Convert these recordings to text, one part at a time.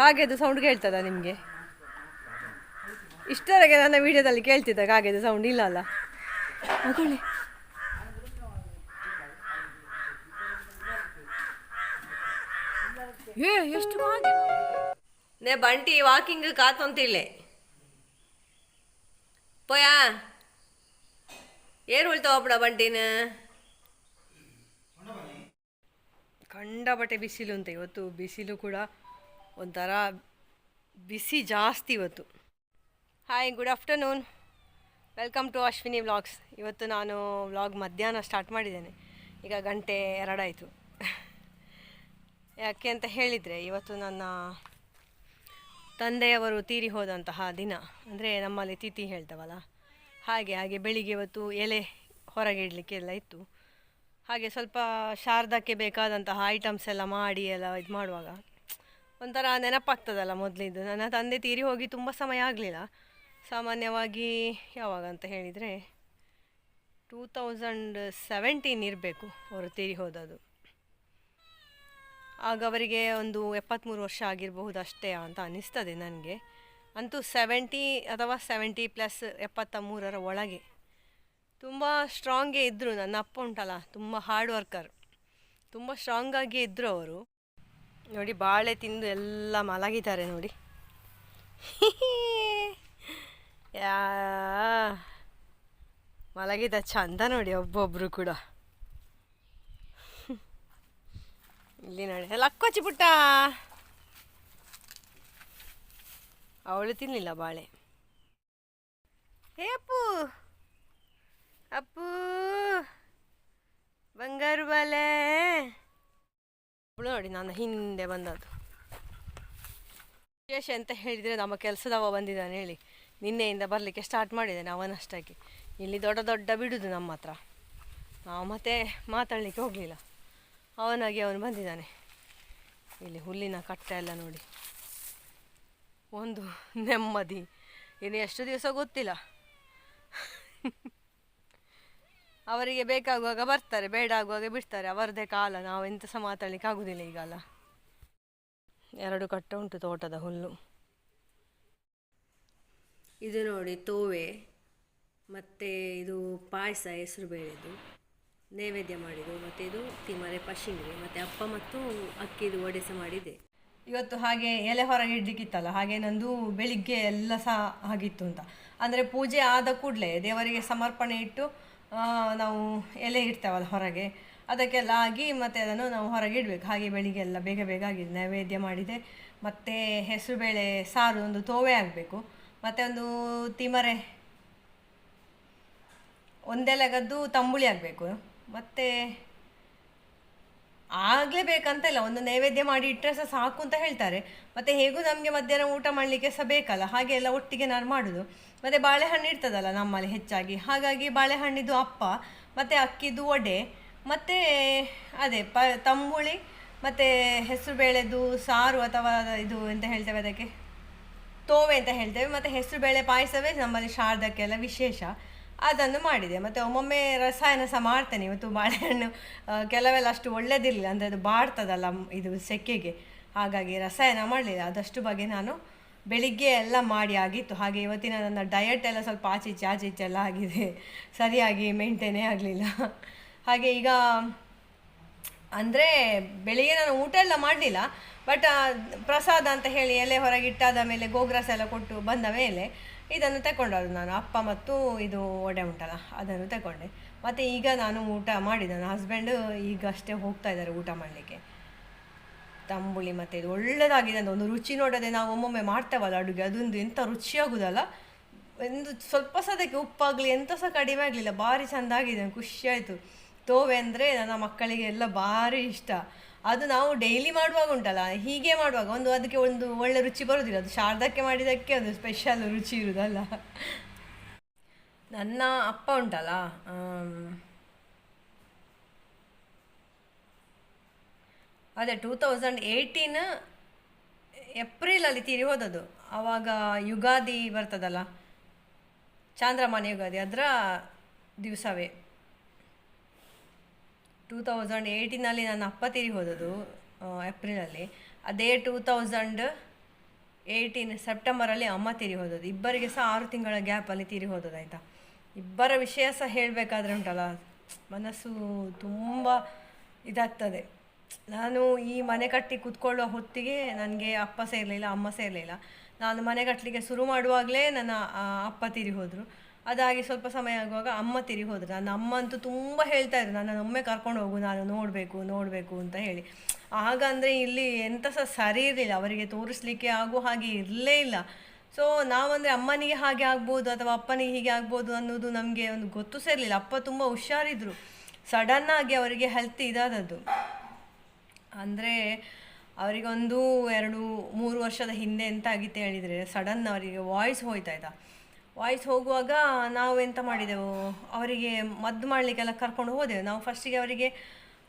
ಕಾಗೆದು sound ಕೇಳ್ತದ ನಿಮಗೆ? ಇಷ್ಟರಗೆ ನನ್ನ ವಿಡಿಯೋದಲ್ಲಿ ಕೇಳ್ತಿದ್ದ ಕಾಗೆದು ಸೌಂಡ್ ಇಲ್ಲ ಅಲ್ಲ? ಮಗಳಿ. ಏ ಎಷ್ಟು ನೇ ಬಂಟಿ ವಾಕಿಂಗ್ ಕಾತೊಂತಿಳ್ಳೆ ಪೋಯ. ಏನು ಉಳ್ತಾವಪ್ಪಡ ಬಂಟಿನ? ಕಂಡಬಟ್ಟೆ ಬಿಸಿಲು ಅಂತ ಇವತ್ತು ಬಿಸಿಲು ಕೂಡ ಒಂಥರ ಬಿಸಿ ಜಾಸ್ತಿ ಇವತ್ತು. Hi good afternoon welcome to Ashwini vlogs ಇವತ್ತು ನಾನು ವ್ಲಾಗ್ ಮಧ್ಯಾಹ್ನ ಸ್ಟಾರ್ಟ್ ಮಾಡಿದ್ದೇನೆ. ಈಗ ಗಂಟೆ ಎರಡಾಯಿತು. ಯಾಕೆ ಅಂತ ಹೇಳಿದರೆ ಇವತ್ತು ನನ್ನ ತಂದೆಯವರು ತೀರಿ ಹೋದಂತಹ ದಿನ. ಅಂದರೆ ನಮ್ಮಲ್ಲಿ ತಿಥಿ ಹೇಳ್ತವಲ್ಲ. ಹಾಗೆ ಹಾಗೆ ಬೆಳಿಗ್ಗೆ ಇವತ್ತು ಎಲೆ ಹೊರಗೆ ಇಡಲಿಕ್ಕೆ ಎಲ್ಲ ಇತ್ತು. ಹಾಗೆ ಸ್ವಲ್ಪ ಶಾರದಕ್ಕೆ ಬೇಕಾದಂತಹ ಐಟಮ್ಸ್ ಎಲ್ಲ ಮಾಡಿ ಎಲ್ಲ ಇದು ಮಾಡುವಾಗ ಒಂಥರ ನೆನಪಾಗ್ತದಲ್ಲ ಮೊದಲಿದ್ದು ನನ್ನ ತಂದೆ ತೀರಿ ಹೋಗಿ ತುಂಬ ಸಮಯ ಆಗಲಿಲ್ಲ. ಸಾಮಾನ್ಯವಾಗಿ ಯಾವಾಗ ಅಂತ ಹೇಳಿದರೆ ಟೂ ತೌಸಂಡ್ ಸೆವೆಂಟೀನ್ ಇರಬೇಕು ಅವರು ತೀರಿ ಹೋದದು ಆಗ ಅವರಿಗೆ ಒಂದು ಎಪ್ಪತ್ತ್ಮೂರು ವರ್ಷ ಆಗಿರಬಹುದು ಅಷ್ಟೇ ಅಂತ ಅನಿಸ್ತದೆ ನನಗೆ. ಅಂತೂ ಸೆವೆಂಟಿ ಅಥವಾ ಸೆವೆಂಟಿ ಪ್ಲಸ್ ಎಪ್ಪತ್ತ ಮೂರರ ಒಳಗೆ ತುಂಬ ಸ್ಟ್ರಾಂಗೇ ಇದ್ದರು ನನ್ನ ಅಪ್ಪ ಉಂಟಲ್ಲ, ತುಂಬ ಹಾರ್ಡ್ ವರ್ಕರ್ ತುಂಬ ಸ್ಟ್ರಾಂಗಾಗಿಯೇ ಇದ್ದರು ಅವರು. ನೋಡಿ ಬಾಳೆ ತಿಂದು ಎಲ್ಲ ಮಲಗಿದ್ದಾರೆ ನೋಡಿ. ಯಾ, ಮಲಗಿದ ಚಂದ ನೋಡಿ ಒಬ್ಬೊಬ್ಬರು ಕೂಡ. ಇಲ್ಲಿ ನೋಡಿ ಅಕ್ಕೋಚಿ ಪುಟ್ಟ. ಅವಳು ತಿನ್ನಲಿಲ್ಲ ಬಾಳೆ. ಹೇ ಅಪ್ಪು ಅಪ್ಪು, ಬಂಗಾರು ಬಾಲೆ ಅವಳು ನೋಡಿ ನಾನು ಹಿಂದೆ ಬಂದದ್ದು. ವಿಶೇಷ ಅಂತ ಹೇಳಿದರೆ ನಮ್ಮ ಕೆಲಸದವ ಬಂದಿದ್ದಾನೆ, ಹೇಳಿ. ನಿನ್ನೆಯಿಂದ ಬರಲಿಕ್ಕೆ ಸ್ಟಾರ್ಟ್ ಮಾಡಿದ್ದಾನೆ ಅವನಷ್ಟಾಗಿ. ಇಲ್ಲಿ ದೊಡ್ಡ ದೊಡ್ಡ ಬಿಡುದು ನಮ್ಮ ಹತ್ರ. ನಾವು ಮತ್ತೆ ಮಾತಾಡಲಿಕ್ಕೆ ಹೋಗಲಿಲ್ಲ. ಅವನಾಗಿ ಅವನು ಬಂದಿದ್ದಾನೆ. ಇಲ್ಲಿ ಹುಲ್ಲಿನ ಕಟ್ಟ ಎಲ್ಲ ನೋಡಿ. ಒಂದು ನೆಮ್ಮದಿ. ಇನ್ನು ಎಷ್ಟು ದಿವಸ ಗೊತ್ತಿಲ್ಲ. ಅವರಿಗೆ ಬೇಕಾಗುವಾಗ ಬರ್ತಾರೆ ಬೇಡ ಆಗುವಾಗ ಬಿಡ್ತಾರೆ. ಅವರದೇ ಕಾಲ ನಾವು ಎಂತ ಸಹ ಮಾತಾಡ್ಲಿಕ್ಕೆ ಆಗುದಿಲ್ಲ ಈಗಲ್ಲ. ಎರಡು ಕಟ್ಟ ಉಂಟು ತೋಟದ ಹುಲ್ಲು. ಇದು ನೋಡಿ ತೋವೆ ಮತ್ತು ಇದು ಪಾಯಸ ಹೆಸರು ಬೇಳೆದು ನೈವೇದ್ಯ ಮಾಡಿದ್ದು ಮತ್ತೆ ಇದು ತಿಮರೆ ಪಶಿಂಗ್ರಿ ಮತ್ತು ಅಪ್ಪ ಮತ್ತು ಅಕ್ಕಿದು ಒಡೆಸ ಮಾಡಿದೆ. ಇವತ್ತು ಹಾಗೆ ಎಲೆ ಹೊರಗೆ ಇಡ್ಲಿಕ್ಕಿತ್ತಲ್ಲ ಹಾಗೆ ನಂದು ಬೆಳಿಗ್ಗೆ ಎಲ್ಲ ಸಹ ಆಗಿತ್ತು ಅಂತ. ಅಂದರೆ ಪೂಜೆ ಆದ ಕೂಡಲೇ ದೇವರಿಗೆ ಸಮರ್ಪಣೆ ಇಟ್ಟು ನಾವು ಎಲೆ ಇಡ್ತೇವಲ್ಲ ಹೊರಗೆ. ಅದಕ್ಕೆಲ್ಲ ಆಗಿ ಮತ್ತು ಅದನ್ನು ನಾವು ಹೊರಗೆ ಇಡಬೇಕು. ಹಾಗೆ ಬೆಳಿಗ್ಗೆ ಎಲ್ಲ ಬೇಗ ಬೇಗ ಆಗಿದೆ ನೈವೇದ್ಯ ಮಾಡಿದೆ. ಮತ್ತು ಹೆಸರುಬೇಳೆ ಸಾರು ಒಂದು ತೋವೆ ಆಗಬೇಕು ಮತ್ತು ಒಂದು ತಿಮರೆ ಒಂದೆಲೆಗದ್ದು ತಂಬುಳಿ ಆಗಬೇಕು ಮತ್ತು ಆಗಲೇಬೇಕಂತ ಇಲ್ಲ. ಒಂದು ನೈವೇದ್ಯ ಮಾಡಿ ಇಟ್ಟರೆ ಸಹ ಸಾಕು ಅಂತ ಹೇಳ್ತಾರೆ. ಮತ್ತು ಹೇಗೂ ನಮಗೆ ಮಧ್ಯಾಹ್ನ ಊಟ ಮಾಡಲಿಕ್ಕೆ ಸಹ ಬೇಕಲ್ಲ. ಹಾಗೆ ಎಲ್ಲ ಒಟ್ಟಿಗೆ ನಾನು ಮಾಡೋದು. ಮತ್ತು ಬಾಳೆಹಣ್ಣು ಇರ್ತದಲ್ಲ ನಮ್ಮಲ್ಲಿ ಹೆಚ್ಚಾಗಿ. ಹಾಗಾಗಿ ಬಾಳೆಹಣ್ಣಿದು ಅಪ್ಪ, ಮತ್ತು ಅಕ್ಕಿದು ಒಡೆ ಮತ್ತು ಅದೇ ಪ, ತಂಬುಳಿ, ಮತ್ತು ಹೆಸರುಬೇಳೆದು ಸಾರು ಅಥವಾ ಇದು ಎಂತ ಹೇಳ್ತೇವೆ ಅದಕ್ಕೆ. ತೋವೆ ಅಂತ ಹೇಳ್ತೇವೆ, ಮತ್ತು ಹೆಸರುಬೇಳೆ ಪಾಯಸವೇ ನಮ್ಮಲ್ಲಿ ಶಾರದಕ್ಕೆಲ್ಲ ವಿಶೇಷ. ಅದನ್ನು ಮಾಡಿದೆ. ಮತ್ತು ಒಮ್ಮೊಮ್ಮೆ ರಸಾಯನ ಸಹ ಮಾಡ್ತೇನೆ ಇವತ್ತು ಬಾಳೆಹಣ್ಣು. ಕೆಲವೆಲ್ಲ ಅಷ್ಟು ಒಳ್ಳೆಯದಿರಲಿಲ್ಲ ಅಂದರೆ ಅದು ಬಾಡ್ತದಲ್ಲ, ಇದು ಸೆಕೆಗೆ. ಹಾಗಾಗಿ ರಸಾಯನ ಮಾಡಲಿಲ್ಲ. ಅದಷ್ಟು ಬಗ್ಗೆ ನಾನು ಬೆಳಿಗ್ಗೆ ಎಲ್ಲ ಮಾಡಿ ಆಗಿತ್ತು. ಹಾಗೆ ಇವತ್ತಿನ ನನ್ನ ಡಯಟ್ ಎಲ್ಲ ಸ್ವಲ್ಪ ಆಚೆ ಆಚೀಚೆ ಎಲ್ಲ ಆಗಿದೆ. ಸರಿಯಾಗಿ ಮೇಂಟೈನೇ ಆಗಲಿಲ್ಲ. ಹಾಗೆ ಈಗ, ಅಂದರೆ ಬೆಳಿಗ್ಗೆ ನಾನು ಊಟ ಎಲ್ಲ ಮಾಡಲಿಲ್ಲ. ಬಟ್ ಪ್ರಸಾದ ಅಂತ ಹೇಳಿ ಎಲೆ ಹೊರಗಿಟ್ಟಾದ ಮೇಲೆ ಗೋಗ್ರಾಸ ಎಲ್ಲ ಕೊಟ್ಟು ಬಂದ ಮೇಲೆ ಇದನ್ನು ತಗೊಂಡೋದು ನಾನು. ಅಪ್ಪ ಮತ್ತು ಇದು ಒಡೆ ಉಂಟಲ್ಲ, ಅದನ್ನು ತಗೊಂಡೆ. ಮತ್ತು ಈಗ ನಾನು ಊಟ ಮಾಡಿದ. ನನ್ನ ಹಸ್ಬೆಂಡು ಈಗಷ್ಟೇ ಹೋಗ್ತಾ ಇದ್ದಾರೆ ಊಟ ಮಾಡಲಿಕ್ಕೆ. ತಂಬುಳಿ ಮತ್ತು ಇದು ಒಳ್ಳೆಯದಾಗಿದೆ ಅಂತ ಒಂದು ರುಚಿ ನೋಡದೆ ನಾವು ಒಮ್ಮೊಮ್ಮೆ ಮಾಡ್ತೇವಲ್ಲ ಅಡುಗೆ. ಅದೊಂದು ಎಂಥ ರುಚಿಯಾಗುದಲ್ಲ ಒಂದು ಸ್ವಲ್ಪ ಸದಕ್ಕೆ ಉಪ್ಪಾಗಲಿ ಎಂಥ ಸಹ ಕಡಿಮೆ ಆಗಲಿಲ್ಲ. ಭಾರಿ ಚೆಂದ ಆಗಿದೆ ಖುಷಿ ಆಯಿತು. ತೋವೆ ಅಂದರೆ ನನ್ನ ಮಕ್ಕಳಿಗೆ ಎಲ್ಲ ಭಾರಿ ಇಷ್ಟ. ಅದು ನಾವು ಡೈಲಿ ಮಾಡುವಾಗ ಉಂಟಲ್ಲ, ಹೀಗೆ ಮಾಡುವಾಗ ಒಂದು ಅದಕ್ಕೆ ಒಂದು ಒಳ್ಳೆ ರುಚಿ ಬರೋದಿಲ್ಲ. ಅದು ಶಾರದಕ್ಕೆ ಮಾಡಿದ್ದಕ್ಕೆ ಒಂದು ಸ್ಪೆಷಲ್ ರುಚಿ ಇರುವುದಲ್ಲ ನನ್ನ ಅಪ್ಪ ಉಂಟಲ್ಲ ಅದೇ ಟೂ ತೌಸಂಡ್ ಏಯ್ಟೀನ್ ಏಪ್ರಿಲಲ್ಲಿ ತೀರಿ ಹೋದದು ಆವಾಗ ಯುಗಾದಿ ಬರ್ತದಲ್ಲ? ಚಾಂದ್ರಮಾನ ಯುಗಾದಿ ಅದರ ದಿವಸವೇ. ಟೂ ತೌಸಂಡ್ ಏಯ್ಟೀನಲ್ಲಿ ನನ್ನ ಅಪ್ಪ ತೀರಿ ಹೋದದ್ದು ಆ, ಏಪ್ರಿಲಲ್ಲಿ. ಅದೇ ಟೂ ತೌಸಂಡ್ ಏಯ್ಟೀನ್ ಸೆಪ್ಟೆಂಬರಲ್ಲಿ ಅಮ್ಮ ತೀರಿ ಹೋದದ್ದು. ಇಬ್ಬರಿಗೆ ಸಹ ಆರು ತಿಂಗಳ ಗ್ಯಾಪಲ್ಲಿ ತೀರಿ ಹೋದದು ಆಯಿತಾ? ಇಬ್ಬರ ವಿಷಯ ಸಹ ಹೇಳಬೇಕಾದ್ರೆ ಉಂಟಲ್ಲ? ಮನಸ್ಸು ತುಂಬ ಇದಾಗ್ತದೆ. ನಾನು ಈ ಮನೆ ಕಟ್ಟಿ ಕೂತ್ಕೊಳ್ಳುವ ಹೊತ್ತಿಗೆ ನನಗೆ ಅಪ್ಪ ಸೇರಲಿಲ್ಲ, ಅಮ್ಮ ಸೇರಲಿಲ್ಲ. ನಾನು ಮನೆ ಕಟ್ಟಲಿಕ್ಕೆ ಶುರು ಮಾಡುವಾಗಲೇ ನನ್ನ ಅಪ್ಪ ತಿರಿ ಹೋದರು. ಅದಾಗಿ ಸ್ವಲ್ಪ ಸಮಯ ಆಗುವಾಗ ಅಮ್ಮ ತಿರಿ ಹೋದರು. ನನ್ನ ಅಮ್ಮ ಅಂತೂ ತುಂಬ ಹೇಳ್ತಾ ಇದ್ರು, ನನ್ನನ್ನು ಒಮ್ಮೆ ಕರ್ಕೊಂಡು ಹೋಗು, ನಾನು ನೋಡಬೇಕು ನೋಡಬೇಕು ಅಂತ ಹೇಳಿ. ಆಗ ಅಂದರೆ ಇಲ್ಲಿ ಎಂಥ ಸಹ ಸರಿ ಇರಲಿಲ್ಲ. ಅವರಿಗೆ ತೋರಿಸ್ಲಿಕ್ಕೆ ಆಗೋ ಹಾಗೆ ಇರಲೇ ಇಲ್ಲ. ಸೊ ನಾವಂದರೆ ಅಮ್ಮನಿಗೆ ಹಾಗೆ ಆಗ್ಬೋದು ಅಥವಾ ಅಪ್ಪನಿಗೆ ಹೀಗೆ ಆಗ್ಬೋದು ಅನ್ನೋದು ನಮಗೆ ಒಂದು ಗೊತ್ತು ಸೇರಲಿಲ್ಲ. ಅಪ್ಪ ತುಂಬ ಹುಷಾರಿದ್ರು. ಸಡನ್ನಾಗಿ ಅವರಿಗೆ ಹೆಲ್ತ್ ಇದಾದದ್ದು. ಅಂದರೆ ಅವರಿಗೊಂದು ಎರಡು ಮೂರು ವರ್ಷದ ಹಿಂದೆ ಎಂತ ಆಗಿತ್ತು ಹೇಳಿದರೆ ಸಡನ್ ಅವರಿಗೆ ವಾಯ್ಸ್ ಹೋಯ್ತಾಯ್ತಾ. ವಾಯ್ಸ್ ಹೋಗುವಾಗ ನಾವು ಎಂತ ಮಾಡಿದೆವು? ಅವರಿಗೆ ಮದ್ದು ಮಾಡಲಿಕ್ಕೆಲ್ಲ ಕರ್ಕೊಂಡು ಹೋದೆವು. ನಾವು ಫಸ್ಟಿಗೆ ಅವರಿಗೆ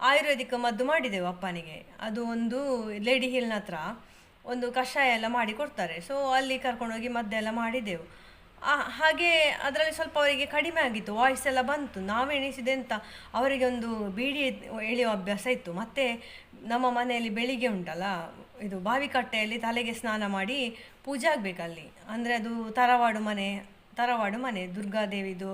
ಆಯುರ್ವೇದಿಕ್ ಮದ್ದು ಮಾಡಿದೆವು ಅಪ್ಪನಿಗೆ. ಅದು ಒಂದು ಲೇಡಿ ಹಿಲ್ನ ಹತ್ರ ಒಂದು ಕಷಾಯ ಎಲ್ಲ ಮಾಡಿ ಕೊಡ್ತಾರೆ. ಸೊ ಅಲ್ಲಿ ಕರ್ಕೊಂಡೋಗಿ ಮದ್ದೆಲ್ಲ ಮಾಡಿದೆವು. ಹಾಗೆ ಅದರಲ್ಲಿ ಸ್ವಲ್ಪ ಅವರಿಗೆ ಕಡಿಮೆ ಆಗಿತ್ತು ವಾಯ್ಸ್ ಎಲ್ಲ ಬಂತು. ನಾವೆಣಿಸಿದೆ ಅಂತ ಅವರಿಗೆ ಒಂದು ಬೀಡಿ ಎಳೆಯುವ ಅಭ್ಯಾಸ ಇತ್ತು. ಮತ್ತು ನಮ್ಮ ಮನೆಯಲ್ಲಿ ಬೆಳಿಗ್ಗೆ ಉಂಟಲ್ಲ, ಇದು ಬಾವಿಕಟ್ಟೆಯಲ್ಲಿ ತಲೆಗೆ ಸ್ನಾನ ಮಾಡಿ ಪೂಜೆ ಆಗಬೇಕಲ್ಲಿ ಅಂದರೆ ಅದು ತರವಾಡು ಮನೆ ತರವಾಡು ಮನೆ ದುರ್ಗಾದೇವಿದು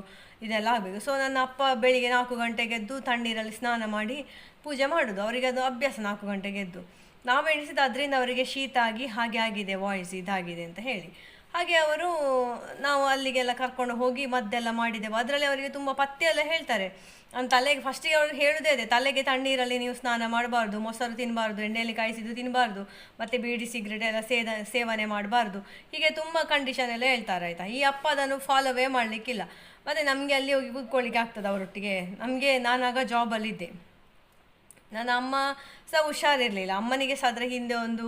ಇದೆಲ್ಲ ಆಗಬೇಕು. ಸೊ ನನ್ನ ಅಪ್ಪ ಬೆಳಿಗ್ಗೆ ನಾಲ್ಕು ಗಂಟೆಗೆ ಎದ್ದು ತಣ್ಣೀರಲ್ಲಿ ಸ್ನಾನ ಮಾಡಿ ಪೂಜೆ ಮಾಡೋದು. ಅವರಿಗೆ ಅದು ಅಭ್ಯಾಸ ನಾಲ್ಕು ಗಂಟೆಗೆ ಎದ್ದು. ನಾವು ಎಣಿಸಿದ ಅದರಿಂದ ಅವರಿಗೆ ಶೀತ ಆಗಿ ಹಾಗೆ ಆಗಿದೆ ವಾಯ್ಸ್ ಇದಾಗಿದೆ ಅಂತ ಹೇಳಿ. ಹಾಗೆ ಅವರು ನಾವು ಅಲ್ಲಿಗೆಲ್ಲ ಕರ್ಕೊಂಡು ಹೋಗಿ ಮದ್ದೆಲ್ಲ ಮಾಡಿದೆವು. ಅದರಲ್ಲಿ ಅವರಿಗೆ ತುಂಬ ಪಥ್ಯ ಎಲ್ಲ ಹೇಳ್ತಾರೆ. ಅಂತ ತಲೆಗೆ ಫಸ್ಟಿಗೆ ಅವರು ಹೇಳುದೇ ಇದೆ ತಲೆಗೆ ತಣ್ಣೀರಲ್ಲಿ ನೀವು ಸ್ನಾನ ಮಾಡಬಾರ್ದು, ಮೊಸರು ತಿನ್ನಬಾರ್ದು ಎಣ್ಣೆಯಲ್ಲಿ ಕಾಯಿಸಿದ್ದು ತಿನ್ನಬಾರ್ದು ಮತ್ತು ಬೀಡಿ ಸಿಗರೇಟ್ ಎಲ್ಲ ಸೇದ, ಸೇವನೆ ಮಾಡಬಾರ್ದು. ಹೀಗೆ ತುಂಬ ಕಂಡೀಷನ್ ಎಲ್ಲ ಹೇಳ್ತಾರೆ ಆಯಿತಾ? ಈ ಅಪ್ಪ ಅದನ್ನು ಫಾಲೋವೇ ಮಾಡಲಿಕ್ಕಿಲ್ಲ. ಮತ್ತು ನಮಗೆ ಅಲ್ಲಿ ಹೋಗಿ ಕೂತ್ಕೊಳ್ಳಿಕ್ಕೆ ಆಗ್ತದೆ ಅವರೊಟ್ಟಿಗೆ. ನಮಗೆ ನಾನಾಗ ಜಾಬಲ್ಲಿದ್ದೆ ನನ್ನ ಅಮ್ಮ ಸಹ ಹುಷಾರಿರಲಿಲ್ಲ. ಅಮ್ಮನಿಗೆ ಸಹ ಅದರ ಹಿಂದೆ ಒಂದು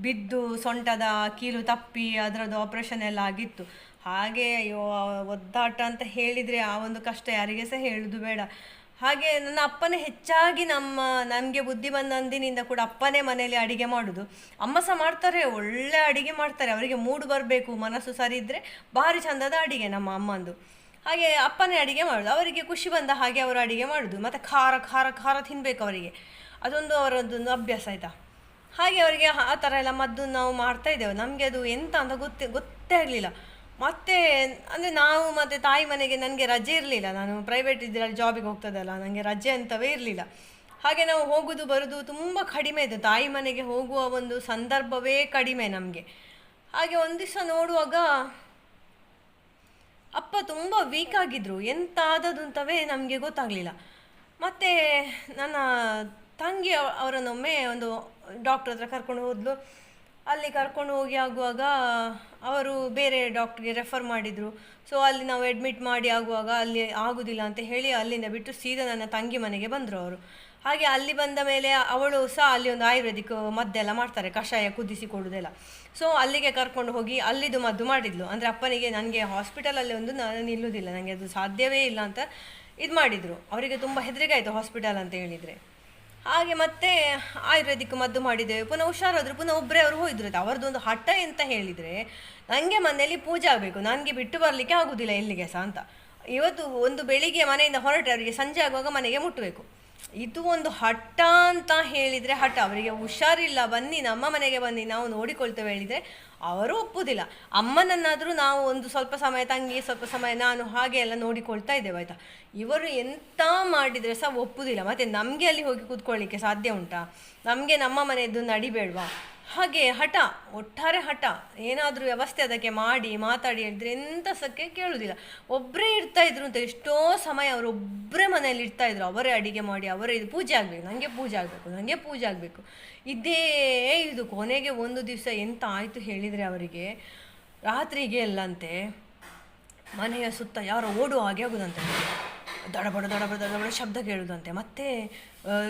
ಬಿದ್ದು ಸೊಂಟದ ಕೀಲು ತಪ್ಪಿ ಅದರದ್ದು ಆಪ್ರೇಷನ್ ಎಲ್ಲ ಆಗಿತ್ತು. ಹಾಗೆ ಅಯ್ಯೋ ಒದ್ದಾಟ ಅಂತ ಹೇಳಿದರೆ ಆ ಒಂದು ಕಷ್ಟ ಯಾರಿಗೆ ಸಹ ಹೇಳೋದು ಬೇಡ. ಹಾಗೆ ನನ್ನ ಅಪ್ಪನೇ ಹೆಚ್ಚಾಗಿ ನಮ್ಮ, ನಮಗೆ ಬುದ್ಧಿ ಬಂದಂದಿನಿಂದ ಕೂಡ ಅಪ್ಪನೇ ಮನೆಯಲ್ಲಿ ಅಡಿಗೆ ಮಾಡೋದು. ಅಮ್ಮ ಸಹ ಮಾಡ್ತಾರೆ, ಒಳ್ಳೆ ಅಡಿಗೆ ಮಾಡ್ತಾರೆ. ಅವರಿಗೆ ಮೂಡ್ ಬರಬೇಕು, ಮನಸ್ಸು ಸರಿ ಇದ್ದರೆ ಭಾರಿ ಚಂದದ ಅಡಿಗೆ ನಮ್ಮ ಅಮ್ಮಂದು. ಹಾಗೆ ಅಪ್ಪನೇ ಅಡಿಗೆ ಮಾಡೋದು, ಅವರಿಗೆ ಖುಷಿ ಬಂದ ಹಾಗೆ ಅವರು ಅಡಿಗೆ ಮಾಡೋದು, ಮತ್ತು ಖಾರ ಖಾರ ಖಾರ ತಿನ್ನಬೇಕು ಅವರಿಗೆ. ಅದೊಂದು ಅವರದ್ದೊಂದು ಅಭ್ಯಾಸ ಆಯಿತಾ? ಹಾಗೆ ಅವರಿಗೆ ಆ ಥರ ಎಲ್ಲ ಮದ್ದು ನಾವು ಮಾಡ್ತಾ ಇದ್ದೇವೆ. ನಮಗೆ ಅದು ಎಂತ ಅಂತ ಗೊತ್ತೇ ಗೊತ್ತೇ ಆಗಲಿಲ್ಲ ಮತ್ತೆ ಅಂದರೆ ನಾವು ಮತ್ತು ತಾಯಿ ಮನೆಗೆ ನನಗೆ ರಜೆ ಇರಲಿಲ್ಲ. ನಾನು ಪ್ರೈವೇಟ್ ಇದರಲ್ಲಿ ಜಾಬಿಗೆ ಹೋಗ್ತದಲ್ಲ ನನಗೆ ರಜೆ ಅಂತವೇ ಇರಲಿಲ್ಲ. ಹಾಗೆ ನಾವು ಹೋಗೋದು, ಬರೋದು ತುಂಬ ಕಡಿಮೆ ಇದೆ. ತಾಯಿ ಮನೆಗೆ ಹೋಗುವ ಒಂದು ಸಂದರ್ಭವೇ ಕಡಿಮೆ ನಮಗೆ. ಹಾಗೆ ಒಂದು ದಿವಸ ನೋಡುವಾಗ ಅಪ್ಪ ತುಂಬ ವೀಕ್ ಆಗಿದ್ರು. ಎಂತ ಆದದ್ದು ಅಂತವೇ ನಮಗೆ ಗೊತ್ತಾಗಲಿಲ್ಲ. ಮತ್ತು ನನ್ನ ತಂಗಿ ಅವರನ್ನೊಮ್ಮೆ ಒಂದು ಡಾಕ್ಟರ್ ಹತ್ರ ಕರ್ಕೊಂಡು ಹೋದ್ಲು. ಅಲ್ಲಿ ಕರ್ಕೊಂಡು ಹೋಗಿ ಆಗುವಾಗ ಅವರು ಬೇರೆ ಡಾಕ್ಟ್ರಿಗೆ ರೆಫರ್ ಮಾಡಿದರು. ಸೊ ಅಲ್ಲಿ ನಾವು ಅಡ್ಮಿಟ್ ಮಾಡಿ ಆಗುವಾಗ ಅಲ್ಲಿ ಆಗುದಿಲ್ಲ ಅಂತ ಹೇಳಿ ಅಲ್ಲಿಂದ ಬಿಟ್ಟು ಸೀದಾ ನನ್ನ ತಂಗಿ ಮನೆಗೆ ಬಂದರು ಅವರು. ಹಾಗೆ ಅಲ್ಲಿ ಬಂದ ಮೇಲೆ ಅವಳು ಸಹ ಅಲ್ಲಿ ಒಂದು ಆಯುರ್ವೇದಿಕ್ ಮದ್ದೆಲ್ಲ ಮಾಡ್ತಾರೆ, ಕಷಾಯ ಕುದಿಸಿ ಕೊಡುವುದೆಲ್ಲ ಸೊ ಅಲ್ಲಿಗೆ ಕರ್ಕೊಂಡು ಹೋಗಿ ಅಲ್ಲಿದು ಮದ್ದು ಮಾಡಿದ್ಲು. ಅಂದರೆ ಅಪ್ಪನಿಗೆ ನನಗೆ ಹಾಸ್ಪಿಟಲಲ್ಲಿ ಒಂದು ನಾನು ನಿಲ್ಲುವುದಿಲ್ಲ ನನಗೆ ಅದು ಸಾಧ್ಯವೇ ಇಲ್ಲ ಅಂತ ಇದು ಮಾಡಿದರು. ಅವರಿಗೆ ತುಂಬ ಹೆದರಿಕೆ ಆಯಿತು ಹಾಸ್ಪಿಟಲ್ ಅಂತ ಹೇಳಿದರೆ. ಹಾಗೆ ಮತ್ತೆ ಆಯುರ್ವೇದಿಕ್ ಮದ್ದು ಮಾಡಿದ್ದೇವೆ. ಪುನಃ ಹುಷಾರಾದರು, ಪುನಃ ಒಬ್ಬರೇ ಅವರು ಹೋಯಿದ್ರು. ಒಂದು ಹಠ ಎಂತ ಹೇಳಿದರೆ ನನಗೆ ಮನೆಯಲ್ಲಿ ಪೂಜೆ ಆಗಬೇಕು. ನನಗೆ ಬಿಟ್ಟು ಬರಲಿಕ್ಕೆ ಆಗುದಿಲ್ಲ ಎಲ್ಲಿಗೆ ಸಹ ಅಂತ. ಇವತ್ತು ಒಂದು ಬೆಳಿಗ್ಗೆ ಮನೆಯಿಂದ ಹೊರಟೆ ಅವರಿಗೆ ಸಂಜೆ ಆಗುವಾಗ ಮನೆಗೆ ಮುಟ್ಟಬೇಕು ಇದು ಒಂದು ಹಠ ಅಂತ ಹೇಳಿದರೆ ಹಠ. ಅವರಿಗೆ ಹುಷಾರಿಲ್ಲ, ಬನ್ನಿ, ನಮ್ಮ ಮನೆಗೆ ಬನ್ನಿ, ನಾವು ನೋಡಿಕೊಳ್ತೇವೆ ಹೇಳಿದರೆ ಅವರು ಒಪ್ಪುದಿಲ್ಲ. ಅಮ್ಮನನ್ನಾದರೂ ನಾವು ಒಂದು ಸ್ವಲ್ಪ ಸಮಯ ತಂಗಿ, ಸ್ವಲ್ಪ ಸಮಯ ನಾನು ಹಾಗೆ ಎಲ್ಲ ನೋಡಿಕೊಳ್ತಾ ಇದ್ದೇವೆ, ಆಯಿತಾ? ಇವರು ಎಂತ ಮಾಡಿದರೆ ಸಹ ಒಪ್ಪುದಿಲ್ಲ. ಮತ್ತು ನಮಗೆ ಅಲ್ಲಿ ಹೋಗಿ ಕೂತ್ಕೊಳ್ಳಿಕ್ಕೆ ಸಾಧ್ಯ ಉಂಟಾ? ನಮಗೆ ನಮ್ಮ ಮನೆಯದ್ದು ನಡಿಬೇಡ್ವಾ? ಹಾಗೆ ಹಠ, ಒಟ್ಟಾರೆ ಹಠ. ಏನಾದರೂ ವ್ಯವಸ್ಥೆ ಅದಕ್ಕೆ ಮಾಡಿ, ಮಾತಾಡಿ ಹೇಳಿದ್ರೆ ಎಂಥ ಸಕ್ಕೆ ಕೇಳುವುದಿಲ್ಲ ಒಬ್ಬರೇ ಇರ್ತಾ ಇದ್ರು ಅಂತ ಎಷ್ಟೋ ಸಮಯ ಅವರು ಒಬ್ಬರೇ ಮನೆಯಲ್ಲಿ ಇರ್ತಾ ಇದ್ರು. ಅವರೇ ಅಡಿಗೆ ಮಾಡಿ, ಅವರೇ ಇದು ಪೂಜೆ ಆಗಬೇಕು. ನನಗೆ ಪೂಜೆ ಆಗಬೇಕು ನನಗೆ ಪೂಜೆ ಆಗಬೇಕು. ಇದೇ ಇದು ಕೊನೆಗೆ ಒಂದು ದಿವಸ ಎಂತ ಆಯಿತು ಹೇಳಿದರೆ ಅವರಿಗೆ? ರಾತ್ರಿಗೆ ಎಲ್ಲಂತೆ ಮನೆಯ ಸುತ್ತ ಯಾರೋ ಓಡುವ ಹಾಗೆ ಆಗುದಂತೆ. ದಡಬಡ ದಡಬಡ ದಡಬಡ ಶಬ್ದ ಕೇಳುದಂತೆ. ಮತ್ತೆ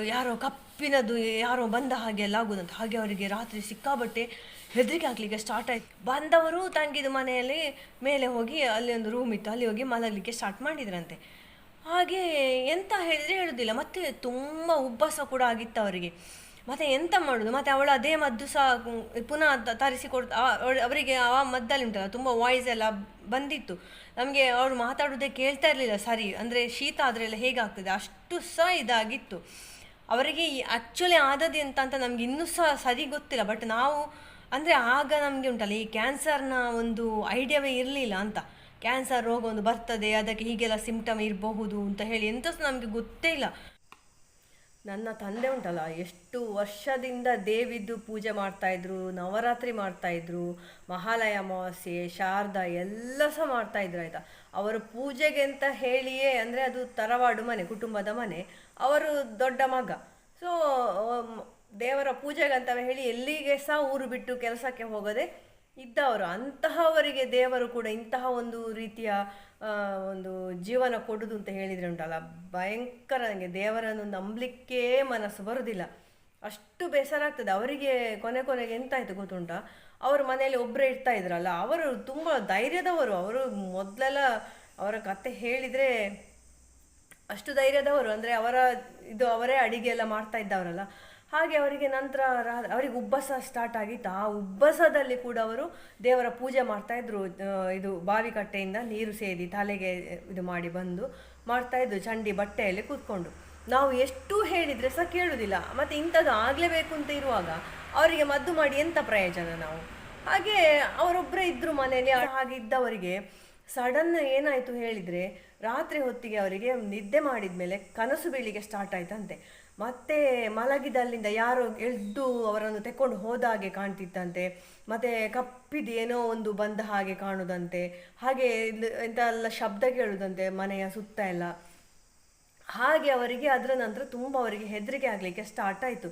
ಯಾರೋ ಕಪ್ಪಿನದು ಯಾರೋ ಬಂದ ಹಾಗೆ ಎಲ್ಲ ಆಗುದಂತೆ. ಹಾಗೆ ಅವರಿಗೆ ರಾತ್ರಿ ಸಿಕ್ಕಾಬಟ್ಟೆ ಹೆದರಿಕೆ ಹಾಕ್ಲಿಕ್ಕೆ ಸ್ಟಾರ್ಟ್ ಆಯ್ತು. ಬಂದವರು ತಂಗಿದ ಮನೆಯಲ್ಲಿ ಮೇಲೆ ಹೋಗಿ ಅಲ್ಲಿ ಒಂದು ರೂಮ್ ಇತ್ತು. ಅಲ್ಲಿ ಹೋಗಿ ಮಲಗಲಿಕ್ಕೆ ಸ್ಟಾರ್ಟ್ ಮಾಡಿದ್ರಂತೆ. ಹಾಗೆ ಎಂತ ಹೇಳಿದರೆ ಹೇಳುದಿಲ್ಲ. ಮತ್ತೆ ತುಂಬ ಉಬ್ಬಸ ಕೂಡ ಆಗಿತ್ತು ಅವರಿಗೆ. ಮತ್ತೆ ಎಂತ ಮಾಡೋದು? ಮತ್ತೆ ಅವಳು ಅದೇ ಮದ್ದು ಸಹ ಪುನಃ ತರಿಸಿ ಕೊಡ್, ಆ- ಅವಳ- ಅವರಿಗೆ ಆ ಮದ್ದಲ್ಲಿ ಉಂಟಲ್ಲ, ತುಂಬ ವಾಯ್ಸ್ ಎಲ್ಲ ಬಂದಿತ್ತು. ನಮಗೆ ಅವ್ರು ಮಾತಾಡೋದೇ ಕೇಳ್ತಾ ಇರಲಿಲ್ಲ ಸರಿ, ಅಂದರೆ ಶೀತ ಆದ್ರೆಲ್ಲ ಹೇಗಾಗ್ತದೆ? ಅಷ್ಟು ಸಹ ಇದಾಗಿತ್ತು. ಅವರಿಗೆ ಆ್ಯಕ್ಚುಲಿ ಆದದ್ದು ಎಂತ ಅಂತ ನಮ್ಗೆ ಇನ್ನೂ ಸಹ ಸರಿ ಗೊತ್ತಿಲ್ಲ ಬಟ್ ನಾವು, ಅಂದರೆ ಆಗ ನಮಗೆ ಉಂಟಲ್ಲ, ಈ ಕ್ಯಾನ್ಸರ್ನ ಒಂದು ಐಡಿಯಾವೇ ಇರಲಿಲ್ಲ ಅಂತ. ಕ್ಯಾನ್ಸರ್ ರೋಗ ಒಂದು ಬರ್ತದೆ, ಅದಕ್ಕೆ ಹೀಗೆಲ್ಲ ಸಿಂಪ್ಟಮ್ ಇರಬಹುದು ಅಂತ ಹೇಳಿ ಎಂತ ಸಹ ನಮಗೆ ಗೊತ್ತೇ ಇಲ್ಲ. ನನ್ನ ತಂದೆ ಉಂಟಲ್ಲ, ಎಷ್ಟು ವರ್ಷದಿಂದ ದೇವಿದ್ದು ಪೂಜೆ ಮಾಡ್ತಾ ಇದ್ರು, ನವರಾತ್ರಿ ಮಾಡ್ತಾ ಇದ್ರು, ಮಹಾಲಯ ಅಮಾವಾಸ್ಯೆ, ಶಾರದಾ ಎಲ್ಲ ಸಹ ಮಾಡ್ತಾಯಿದ್ರು ಆಯಿತಾ? ಅವರು ಪೂಜೆಗೆ ಅಂತ ಹೇಳಿಯೇ ಅಂದರೆ ಅದು ತರವಾಡು ಮನೆ, ಕುಟುಂಬದ ಮನೆ, ಅವರು ದೊಡ್ಡ ಮಗ. ಸೊ ದೇವರ ಪೂಜೆಗಂತ ಹೇಳಿ ಎಲ್ಲಿಗೆ ಸಹ ಊರು ಬಿಟ್ಟು ಕೆಲಸಕ್ಕೆ ಹೋಗದೆ ಇದ್ದವರು, ಅಂತಹವರಿಗೆ ದೇವರು ಕೂಡ ಇಂತಹ ಒಂದು ರೀತಿಯ ಒಂದು ಜೀವನ ಕೊಡುದು ಅಂತ ಹೇಳಿದ್ರೆ ಉಂಟಲ್ಲ? ಭಯಂಕರ ನನಗೆ ದೇವರನ್ನು ನಂಬಲಿಕ್ಕೇ ಮನಸ್ಸು ಬರುವುದಿಲ್ಲ ಅಷ್ಟು ಬೇಸರ ಆಗ್ತದೆ ಅವರಿಗೆ ಕೊನೆ ಕೊನೆಗೆ ಎಂತಾಯ್ತು ಗೊತ್ತುಂಟ? ಅವರು ಮನೆಯಲ್ಲಿ ಒಬ್ಬರೇ ಇರ್ತಾ ಇದ್ರಲ್ಲ, ಅವರು ತುಂಬ ಧೈರ್ಯದವರು. ಅವರು ಮೊದಲೆಲ್ಲ ಅವರ ಕತೆ ಹೇಳಿದರೆ ಅಷ್ಟು ಧೈರ್ಯದವರು. ಅಂದರೆ ಅವರ, ಇದು ಅವರೇ ಅಡಿಗೆ ಎಲ್ಲ ಮಾಡ್ತಾ ಇದ್ದವರಲ್ಲ. ಹಾಗೆ ಅವರಿಗೆ ನಂತರ ಅವರಿಗೆ ಉಬ್ಬಸ ಸ್ಟಾರ್ಟ್ ಆಗಿತ್ತು. ಆ ಉಬ್ಬಸದಲ್ಲಿ ಕೂಡ ಅವರು ದೇವರ ಪೂಜೆ ಮಾಡ್ತಾ ಇದ್ರು. ಇದು ಇದು ಬಾವಿಕಟ್ಟೆಯಿಂದ ನೀರು ಸೇದಿ ತಲೆಗೆ ಇದು ಮಾಡಿ ಬಂದು ಮಾಡ್ತಾ ಇದ್ರು, ಚಂಡಿ ಬಟ್ಟೆಯಲ್ಲಿ ಕೂತ್ಕೊಂಡು. ನಾವು ಎಷ್ಟು ಹೇಳಿದರೆ ಸಹ ಕೇಳುವುದಿಲ್ಲ ಮತ್ತೆ ಇಂಥದ್ದು ಆಗಲೇಬೇಕು ಅಂತ ಇರುವಾಗ ಅವರಿಗೆ ಮದ್ದು ಮಾಡಿ ಎಂಥ ಪ್ರಯೋಜನ ನಾವು? ಹಾಗೆ ಅವರೊಬ್ಬರೇ ಇದ್ರು ಮನೆಯಲ್ಲಿ, ಹಾಗೆ ಇದ್ದವರಿಗೆ ಸಡನ್ ಏನಾಯಿತು ಹೇಳಿದರೆ ರಾತ್ರಿ ಹೊತ್ತಿಗೆ ಅವರಿಗೆ ನಿದ್ದೆ ಮಾಡಿದ ಮೇಲೆ ಕನಸು ಬೀಳಿಗೆ ಸ್ಟಾರ್ಟ್ ಆಯ್ತಂತೆ. ಮತ್ತೆ ಮಲಗಿದಲ್ಲಿಂದ ಯಾರೋ ಎದ್ದು ಅವರನ್ನು ತೆಕ್ಕೊಂಡು ಹೋದ ಹಾಗೆ ಕಾಣ್ತಿತ್ತಂತೆ. ಮತ್ತೆ ಕಪ್ಪಿದ ಏನೋ ಒಂದು ಬಂದ ಹಾಗೆ ಕಾಣುದಂತೆ. ಹಾಗೆ ಎಂತ ಎಲ್ಲ ಶಬ್ದ ಕೇಳುದಂತೆ ಮನೆಯ ಸುತ್ತ ಎಲ್ಲ. ಹಾಗೆ ಅವರಿಗೆ ಅದರ ನಂತರ ತುಂಬ ಅವರಿಗೆ ಹೆದರಿಕೆ ಆಗಲಿಕ್ಕೆ ಸ್ಟಾರ್ಟ್ ಆಯಿತು.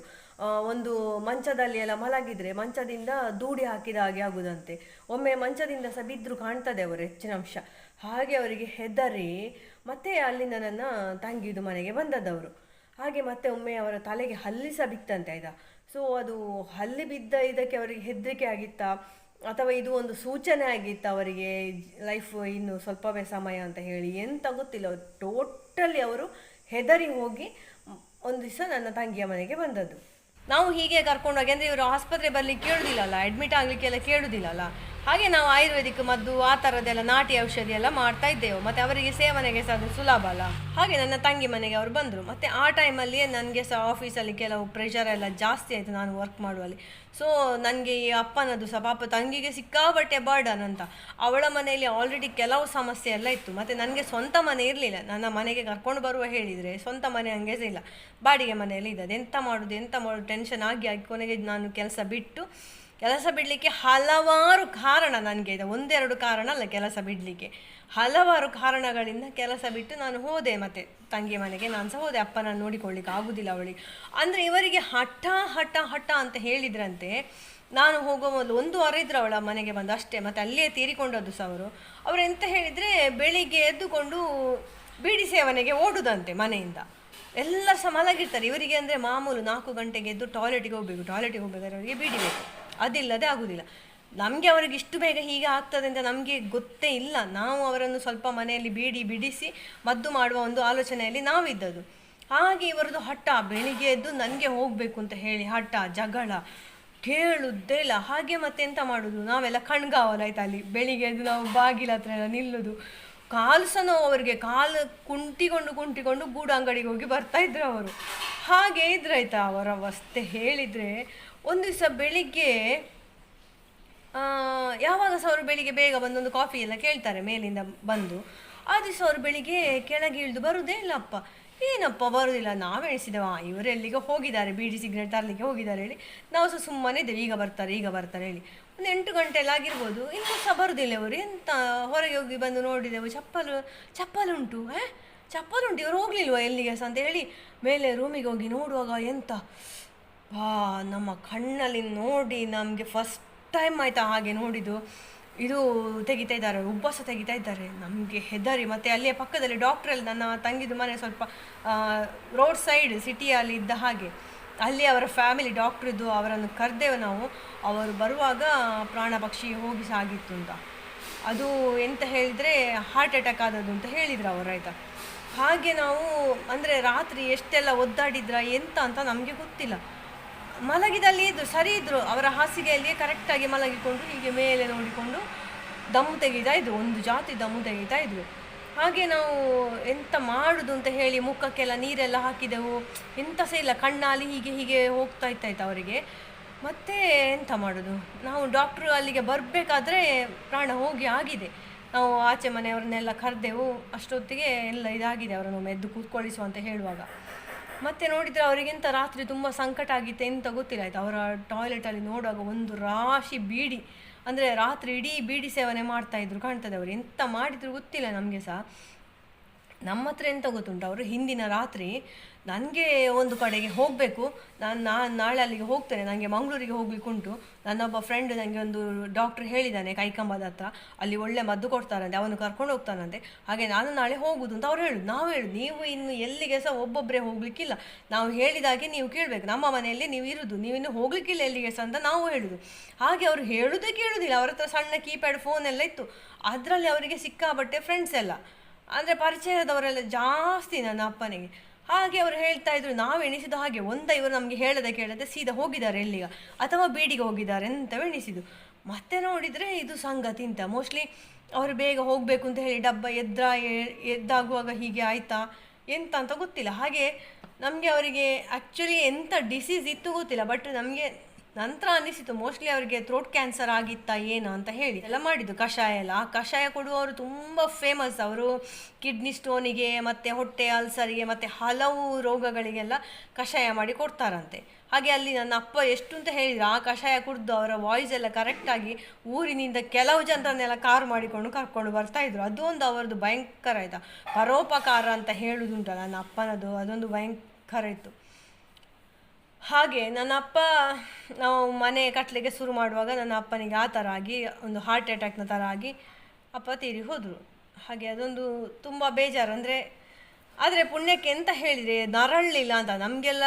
ಒಂದು ಮಂಚದಲ್ಲಿ ಎಲ್ಲ ಮಲಗಿದ್ರೆ ಮಂಚದಿಂದ ದೂಡಿ ಹಾಕಿದ ಹಾಗೆ ಆಗುದಂತೆ. ಒಮ್ಮೆ ಮಂಚದಿಂದ ಸಹ ಬಿದ್ರು ಕಾಣ್ತದೆ ಅವರು ಹೆಚ್ಚಿನ ಅಂಶ. ಹಾಗೆ ಅವರಿಗೆ ಹೆದರಿ ಮತ್ತೆ ಅಲ್ಲಿಂದ ನನ್ನ ತಂಗಿದು ಮನೆಗೆ ಬಂದದ್ದವರು ಹಾಗೆ ಮತ್ತೆ ಒಮ್ಮೆ ಅವರ ತಲೆಗೆ ಹಲ್ಲಿ ಸಹ ಬಿತ್ತಂತೆ ಆಯ್ತಾ? ಸೊ ಅದು ಹಲ್ಲಿ ಬಿದ್ದ ಇದಕ್ಕೆ ಅವರಿಗೆ ಹೆದರಿಕೆ ಆಗಿತ್ತಾ? ಅಥವಾ ಇದು ಒಂದು ಸೂಚನೆ ಆಗಿತ್ತು ಅವರಿಗೆ ಲೈಫ್ ಇನ್ನು ಸ್ವಲ್ಪವೇ ಸಮಯ ಅಂತ ಹೇಳಿ? ಎಂತ ಗೊತ್ತಿಲ್ಲ. ಟೋಟಲಿ ಅವರು ಹೆದರಿ ಹೋಗಿ ಒಂದು ದಿವಸ ನನ್ನ ತಂಗಿಯ ಮನೆಗೆ ಬಂದದ್ದು. ನಾವು ಹೀಗೆ ಕರ್ಕೊಂಡೋಗಿ, ಅಂದರೆ ಇವರು ಆಸ್ಪತ್ರೆ ಬರ್ಲಿಕ್ಕೆ ಕೇಳುದಿಲ್ಲಲ್ಲ ಅಡ್ಮಿಟ್ ಆಗಲಿಕ್ಕೆಲ್ಲ ಕೇಳುದಿಲ್ಲಲ್ಲ. ಹಾಗೆ ನಾವು ಆಯುರ್ವೇದಿಕ್ ಮದ್ದು, ಆ ಥರದ್ದೆಲ್ಲ ನಾಟಿ ಔಷಧಿ ಎಲ್ಲ ಮಾಡ್ತಾ ಇದ್ದೆವು. ಮತ್ತು ಅವರಿಗೆ ಸೇವನೆಗೆ ಸಹ ಅದು ಸುಲಭ ಅಲ್ಲ. ಹಾಗೆ ನನ್ನ ತಂಗಿ ಮನೆಗೆ ಅವರು ಬಂದರು. ಮತ್ತು ಆ ಟೈಮಲ್ಲಿ ನನಗೆ ಸಹ ಆಫೀಸಲ್ಲಿ ಕೆಲವು ಪ್ರೆಷರ್ ಎಲ್ಲ ಜಾಸ್ತಿ ಆಯಿತು ನಾನು ವರ್ಕ್ ಮಾಡುವಲ್ಲಿ. ಸೊ ನನಗೆ ಈ ಅಪ್ಪನದು ಸಹ ಪಾಪ ತಂಗಿಗೆ ಸಿಕ್ಕಾಬಟ್ಟೆ ಬರ್ಡನ್ ಅಂತ. ಅವಳ ಮನೆಯಲ್ಲಿ ಆಲ್ರೆಡಿ ಕೆಲವು ಸಮಸ್ಯೆ ಎಲ್ಲ ಇತ್ತು. ಮತ್ತು ನನಗೆ ಸ್ವಂತ ಮನೆ ಇರಲಿಲ್ಲ. ನನ್ನ ಮನೆಗೆ ಕರ್ಕೊಂಡು ಬರುವ ಹೇಳಿದರೆ ಸ್ವಂತ ಮನೆ ಹಂಗೆ ಇಲ್ಲ. ಬಾಡಿಗೆ ಮನೆಯಲ್ಲಿ ಇದ್ದದ್ದು. ಎಂತ ಮಾಡೋದು ಎಂತ ಮಾಡೋದು ಟೆನ್ಷನ್ ಆಗಿ ಆಗಿ ಕೊನೆಗೆ ನಾನು ಕೆಲಸ ಬಿಟ್ಟು ಕೆಲಸ ಬಿಡಲಿಕ್ಕೆ ಹಲವಾರು ಕಾರಣ ನನಗೆ ಇದೆ. ಒಂದೆರಡು ಕಾರಣ ಅಲ್ಲ ಕೆಲಸ ಬಿಡಲಿಕ್ಕೆ. ಹಲವಾರು ಕಾರಣಗಳಿಂದ ಕೆಲಸ ಬಿಟ್ಟು ನಾನು ಹೋದೆ ಮತ್ತೆ ತಂಗಿ ಮನೆಗೆ. ನಾನು ಸಹ ಹೋದೆ. ಅಪ್ಪನ ನೋಡಿಕೊಳ್ಳಿಕ್ಕೆ ಆಗುದಿಲ್ಲ ಅವಳಿಗೆ. ಅಂದರೆ ಇವರಿಗೆ ಹಠ ಹಠ ಹಠ ಅಂತ ಹೇಳಿದ್ರಂತೆ. ನಾನು ಹೋಗೋ ಮೊದಲು ಒಂದು ವಾರ ಇದ್ರು ಅವಳ ಮನೆಗೆ ಬಂದು ಅಷ್ಟೇ. ಮತ್ತು ಅಲ್ಲಿಯೇ ತೀರಿಕೊಂಡದ್ದು ಸಹ ಅವರು. ಅವ್ರು ಎಂತ ಹೇಳಿದರೆ ಬೆಳಿಗ್ಗೆ ಎದ್ದುಕೊಂಡು ಬೀಡಿ ಸೇವನೆಗೆ ಓಡುದಂತೆ ಮನೆಯಿಂದ. ಎಲ್ಲ ಸಹ ಮಲಗಿರ್ತಾರೆ. ಇವರಿಗೆ ಅಂದರೆ ಮಾಮೂಲು ನಾಲ್ಕು ಗಂಟೆಗೆ ಎದ್ದು ಟಾಯ್ಲೆಟಿಗೆ ಹೋಗಬೇಕು. ಟಾಯ್ಲೆಟಿಗೆ ಹೋಗ್ಬೇಕಾದ್ರೆ ಅವರಿಗೆ ಬೀಡಿ ಬೇಕು. ಅದಿಲ್ಲದೆ ಆಗುದಿಲ್ಲ ನಮಗೆ ಅವರಿಗೆ ಇಷ್ಟು ಬೇಗ ಹೀಗೆ ಆಗ್ತದೆ ಅಂತ ನಮಗೆ ಗೊತ್ತೇ ಇಲ್ಲ. ನಾವು ಅವರನ್ನು ಸ್ವಲ್ಪ ಮನೆಯಲ್ಲಿ ಬೀಡಿ ಬಿಡಿಸಿ ಮದ್ದು ಮಾಡುವ ಒಂದು ಆಲೋಚನೆಯಲ್ಲಿ ನಾವಿದ್ದದ್ದು. ಹಾಗೆ ಇವರದ್ದು ಹಠ, ಬೆಳಿಗ್ಗೆ ಎದ್ದು ನನಗೆ ಹೋಗಬೇಕು ಅಂತ ಹೇಳಿ ಹಠ, ಜಗಳ ಕೇಳುವುದೇ ಇಲ್ಲ. ಹಾಗೆ ಮತ್ತೆ ಎಂತ ಮಾಡೋದು? ನಾವೆಲ್ಲ ಕಣ್ಗಾವಲ್ಲ ಆಯ್ತಾ ಅಲ್ಲಿ? ಬೆಳಿಗ್ಗೆ ಎದ್ದು ನಾವು ಬಾಗಿಲ ಹತ್ರ ಎಲ್ಲ ನಿಲ್ಲುದು. ಕಾಲು ಸಹ ನೋವು ಅವರಿಗೆ, ಕಾಲು ಕುಂಟಿಕೊಂಡು ಕುಂಟಿಕೊಂಡು ಗೂಡು ಅಂಗಡಿಗೆ ಹೋಗಿ ಬರ್ತಾ ಇದ್ರು ಅವರು. ಹಾಗೆ ಇದ್ರಾಯ್ತಾ? ಅವರ ಅವಸ್ಥೆ ಹೇಳಿದರೆ ಒಂದು ದಿವಸ ಬೆಳಿಗ್ಗೆ ಯಾವಾಗ ಸಹ ಅವರು ಬೆಳಿಗ್ಗೆ ಬೇಗ ಒಂದು ಕಾಫಿ ಎಲ್ಲ ಕೇಳ್ತಾರೆ, ಮೇಲಿಂದ ಬಂದು. ಆ ದಿವಸ ಅವರು ಬೆಳಿಗ್ಗೆ ಕೆಳಗೆ ಇಳಿದು ಬರುವುದೇ ಇಲ್ಲಪ್ಪ ಏನಪ್ಪ ಬರುವುದಿಲ್ಲ ನಾವು ಎಣಿಸಿದೆವ? ಇವರು ಬಿ ಹೋಗಿದ್ದಾರೆ, ಬೀಡಿ ಸಿಗರೇಟ್ ತರಲಿಕ್ಕೆ ಹೋಗಿದ್ದಾರೆ ಹೇಳಿ. ನಾವು ಸಹ ಸುಮ್ಮನೆ ಇದ್ದೇವೆ, ಈಗ ಬರ್ತಾರೆ ಈಗ ಬರ್ತಾರೆ ಹೇಳಿ. ಒಂದು ಎಂಟು ಗಂಟೆಲ್ಲ ಆಗಿರ್ಬೋದು, ಇನ್ನೂ ಸಹ ಬರುವುದಿಲ್ಲ ಅವರು ಎಂತ ಹೊರಗೆ ಹೋಗಿ ಬಂದು ನೋಡಿದೆವು, ಚಪ್ಪಲು ಚಪ್ಪಲು ಉಂಟು, ಹೇ? ಚಪ್ಪಲು ಉಂಟು, ಇವರು ಹೋಗ್ಲಿಲ್ವಾ ಎಲ್ಲಿಗೆ ಸಹ ಅಂತ ಹೇಳಿ, ಮೇಲೆ ರೂಮಿಗೆ ಹೋಗಿ ನೋಡುವಾಗ ಎಂತ ಬಾ ನಮ್ಮ ಕಣ್ಣಲ್ಲಿ ನೋಡಿ ನಮಗೆ ಫಸ್ಟ್ ಟೈಮ್ ಆಯಿತಾ ಹಾಗೆ ನೋಡಿದ್ದು. ಇದು ತೆಗಿತಾ ಇದ್ದಾರೆ, ಉಬ್ಬಸ ತೆಗಿತಾ ಇದ್ದಾರೆ. ನಮಗೆ ಹೆದರಿ, ಮತ್ತು ಅಲ್ಲಿಯ ಪಕ್ಕದಲ್ಲಿ ಡಾಕ್ಟ್ರಲ್ಲಿ ನನ್ನ ತಂಗಿದು ಮನೆ ಸ್ವಲ್ಪ ರೋಡ್ ಸೈಡ್ ಸಿಟಿಯಲ್ಲಿ ಇದ್ದ ಹಾಗೆ. ಅಲ್ಲಿ ಅವರ ಫ್ಯಾಮಿಲಿ ಡಾಕ್ಟ್ರಿದ್ದು ಅವರನ್ನು ಕರೆದೆವು ನಾವು. ಅವರು ಬರುವಾಗ ಪ್ರಾಣ ಪಕ್ಷಿ ಹೋಗಿ ಸಾಗಿತ್ತು ಅಂತ. ಅದು ಎಂತ ಹೇಳಿದರೆ ಹಾರ್ಟ್ ಅಟ್ಯಾಕ್ ಆದದ್ದು ಅಂತ ಹೇಳಿದರು ಅವರು, ಆಯಿತಾ? ಹಾಗೆ ನಾವು, ಅಂದರೆ ರಾತ್ರಿ ಎಷ್ಟೆಲ್ಲ ಒದ್ದಾಡಿದ್ರ ಎಂತ ಅಂತ ನಮಗೆ ಗೊತ್ತಿಲ್ಲ. ಮಲಗಿದಲ್ಲಿ ಇದ್ದರು ಸರಿ ಇದ್ದರು ಅವರ ಹಾಸಿಗೆಯಲ್ಲಿ ಕರೆಕ್ಟಾಗಿ ಮಲಗಿಕೊಂಡು ಹೀಗೆ ಮೇಲೆ ನೋಡಿಕೊಂಡು ದಮ್ಮು ತೆಗೀತಾ ಇದ್ದರು ಒಂದು ಜಾತಿ ದಮ್ಮು ತೆಗೀತಾ ಇದ್ರು. ಹಾಗೆ ನಾವು ಎಂತ ಮಾಡುದು ಅಂತ ಹೇಳಿ ಮುಖಕ್ಕೆಲ್ಲ ನೀರೆಲ್ಲ ಹಾಕಿದೆವು. ಎಂತ ಸಹ ಇಲ್ಲ, ಕಣ್ಣಾಲಿ ಹೀಗೆ ಹೀಗೆ ಹೋಗ್ತಾ ಇತ್ತಾಯ್ತು ಅವರಿಗೆ. ಮತ್ತೆ ಎಂತ ಮಾಡೋದು? ನಾವು ಡಾಕ್ಟ್ರು ಅಲ್ಲಿಗೆ ಬರಬೇಕಾದ್ರೆ ಪ್ರಾಣ ಹೋಗಿ ಆಗಿದೆ. ನಾವು ಆಚೆ ಮನೆಯವರನ್ನೆಲ್ಲ ಕರೆದೆವು, ಅಷ್ಟೊತ್ತಿಗೆ ಎಲ್ಲ ಇದಾಗಿದೆ, ಅವರನ್ನು ಎದ್ದು ಕೂತ್ಕೊಳ್ಳಿಸುವ ಅಂತ ಹೇಳುವಾಗ. ಮತ್ತೆ ನೋಡಿದರೆ ಅವರಿಗೆಂತ ರಾತ್ರಿ ತುಂಬ ಸಂಕಟ ಆಗಿತ್ತು ಎಂತ ಗೊತ್ತಿಲ್ಲ ಆಯ್ತು. ಅವರ ಟಾಯ್ಲೆಟಲ್ಲಿ ನೋಡುವಾಗ ಒಂದು ರಾಶಿ ಬೀಡಿ, ಅಂದರೆ ರಾತ್ರಿ ಇಡೀ ಬೀಡಿ ಸೇವನೆ ಮಾಡ್ತಾ ಇದ್ರು ಕಾಣ್ತದೆ ಅವರು. ಎಂತ ಮಾಡಿದ್ರು ಗೊತ್ತಿಲ್ಲ ನಮಗೆ ಸಹ ನಮ್ಮ ಹತ್ರ ಎಂತ ಗೊತ್ತುಂಟು? ಅವರು ಹಿಂದಿನ ರಾತ್ರಿ ನನಗೆ ಒಂದು ಕಡೆಗೆ ಹೋಗಬೇಕು. ನಾನು ನಾನು ನಾಳೆ ಅಲ್ಲಿಗೆ ಹೋಗ್ತೇನೆ. ನನಗೆ ಮಂಗಳೂರಿಗೆ ಹೋಗ್ಲಿಕ್ಕುಂಟು ನನ್ನೊಬ್ಬ ಫ್ರೆಂಡ್ ನನಗೆ ಒಂದು ಡಾಕ್ಟ್ರ್ ಹೇಳಿದ್ದಾನೆ ಕೈಕಂಬದ ಹತ್ರ. ಅಲ್ಲಿ ಒಳ್ಳೆ ಮದ್ದು ಕೊಡ್ತಾರಂತೆ ಅವನು ಕರ್ಕೊಂಡು ಹೋಗ್ತಾನಂತೆ. ಹಾಗೆ ನಾನು ನಾಳೆ ಹೋಗುದು ಅಂತ ಅವ್ರು ಹೇಳುದು. ನಾವು ಹೇಳುದು, ನೀವು ಇನ್ನು ಎಲ್ಲಿಗೆ ಸಹ ಒಬ್ಬೊಬ್ಬರೇ ಹೋಗ್ಲಿಕ್ಕಿಲ್ಲ. ನಾವು ಹೇಳಿದಾಗೆ ನೀವು ಕೇಳಬೇಕು. ನಮ್ಮ ಮನೆಯಲ್ಲಿ ನೀವು ಇರುದು. ನೀವು ಹೋಗ್ಲಿಕ್ಕಿಲ್ಲ ಎಲ್ಲಿಗೆ ಸಹ ಅಂತ ನಾವು ಹೇಳುದು. ಹಾಗೆ ಅವರು ಹೇಳುದೇ ಕೇಳುದಿಲ್ಲ. ಅವ್ರ ಹತ್ರ ಸಣ್ಣ ಕೀಪ್ಯಾಡ್ ಎಲ್ಲ ಇತ್ತು. ಅದರಲ್ಲಿ ಅವರಿಗೆ ಸಿಕ್ಕಾಬಟ್ಟೆ ಫ್ರೆಂಡ್ಸ್ ಎಲ್ಲ. ಅಂದರೆ ಪರಿಚಯದವರೆಲ್ಲ ಜಾಸ್ತಿ ನನ್ನ ಅಪ್ಪನಿಗೆ. ಹಾಗೆ ಅವರು ಹೇಳ್ತಾ ಇದ್ರು, ನಾವು ಎಣಿಸಿದ ಹಾಗೆ ಒಂದ ಇವರು ನಮಗೆ ಹೇಳದೆ ಕೇಳದೆ ಸೀದಾ ಹೋಗಿದ್ದಾರೆ ಎಲ್ಲಿಗ? ಅಥವಾ ಬೀಡಿಗೆ ಹೋಗಿದ್ದಾರೆ ಅಂತ ಎಣಿಸಿದ್ದು ಮತ್ತೆ ನೋಡಿದರೆ ಇದು ಸಂಗತಿ ಅಂತ. ಮೋಸ್ಟ್ಲಿ ಅವರು ಬೇಗ ಹೋಗಬೇಕು ಅಂತ ಹೇಳಿ ಡಬ್ಬ ಎದ್ರ ಎದ್ದಾಗುವಾಗ ಹೀಗೆ ಆಯ್ತಾ? ಎಂತ ಅಂತ ಗೊತ್ತಿಲ್ಲ. ಹಾಗೆ ನಮಗೆ ಅವರಿಗೆ ಆ್ಯಕ್ಚುಲಿ ಎಂಥ ಡಿಸೀಸ್ ಇತ್ತು ಗೊತ್ತಿಲ್ಲ. ಬಟ್ ನಮಗೆ ನಂತರ ಅನಿಸಿತು ಮೋಸ್ಟ್ಲಿ ಅವರಿಗೆ ಥ್ರೋಟ್ ಕ್ಯಾನ್ಸರ್ ಆಗಿತ್ತಾ ಏನು ಅಂತ ಹೇಳಿ. ಎಲ್ಲ ಮಾಡಿದ್ದು, ಕಷಾಯ ಎಲ್ಲ. ಆ ಕಷಾಯ ಕೊಡುವವರು ತುಂಬ ಫೇಮಸ್ ಅವರು. ಕಿಡ್ನಿ ಸ್ಟೋನಿಗೆ ಮತ್ತು ಹೊಟ್ಟೆ ಅಲ್ಸರಿಗೆ ಮತ್ತು ಹಲವು ರೋಗಗಳಿಗೆಲ್ಲ ಕಷಾಯ ಮಾಡಿ ಕೊಡ್ತಾರಂತೆ. ಹಾಗೆ ಅಲ್ಲಿ ನನ್ನ ಅಪ್ಪ ಎಷ್ಟು ಅಂತ ಹೇಳಿದ್ರು, ಆ ಕಷಾಯ ಕುಡಿದು ಅವರ ವಾಯ್ಸ್ ಎಲ್ಲ ಕರೆಕ್ಟಾಗಿ ಊರಿನಿಂದ ಕೆಲವು ಜನರನ್ನೆಲ್ಲ ಕಾರು ಮಾಡಿಕೊಂಡು ಕರ್ಕೊಂಡು ಬರ್ತಾಯಿದ್ರು ಅದು ಅದೊಂದು ಅವರದ್ದು ಭಯಂಕರ ಆಯಿತಾ ಪರೋಪಕಾರ ಅಂತ ಹೇಳುದುಂಟಲ್ಲ, ನನ್ನ ಅಪ್ಪನದು. ಅದೊಂದು ಭಯಂಕರ ಇತ್ತು. ಹಾಗೆ ನನ್ನ ಅಪ್ಪ ನಾವು ಮನೆ ಕಟ್ಟಲಿಕ್ಕೆ ಶುರು ಮಾಡುವಾಗ ನನ್ನ ಅಪ್ಪನಿಗೆ ಆ ಥರ ಆಗಿ, ಒಂದು ಹಾರ್ಟ್ ಅಟ್ಯಾಕ್ನ ಥರ ಆಗಿ ಅಪ್ಪ ತೀರಿ ಹೋದರು. ಹಾಗೆ ಅದೊಂದು ತುಂಬ ಬೇಜಾರು. ಅಂದರೆ, ಆದರೆ ಪುಣ್ಯಕ್ಕೆ ಎಂತ ಹೇಳಿದರೆ ನರಳಲಿಲ್ಲ ಅಂತ. ನಮಗೆಲ್ಲ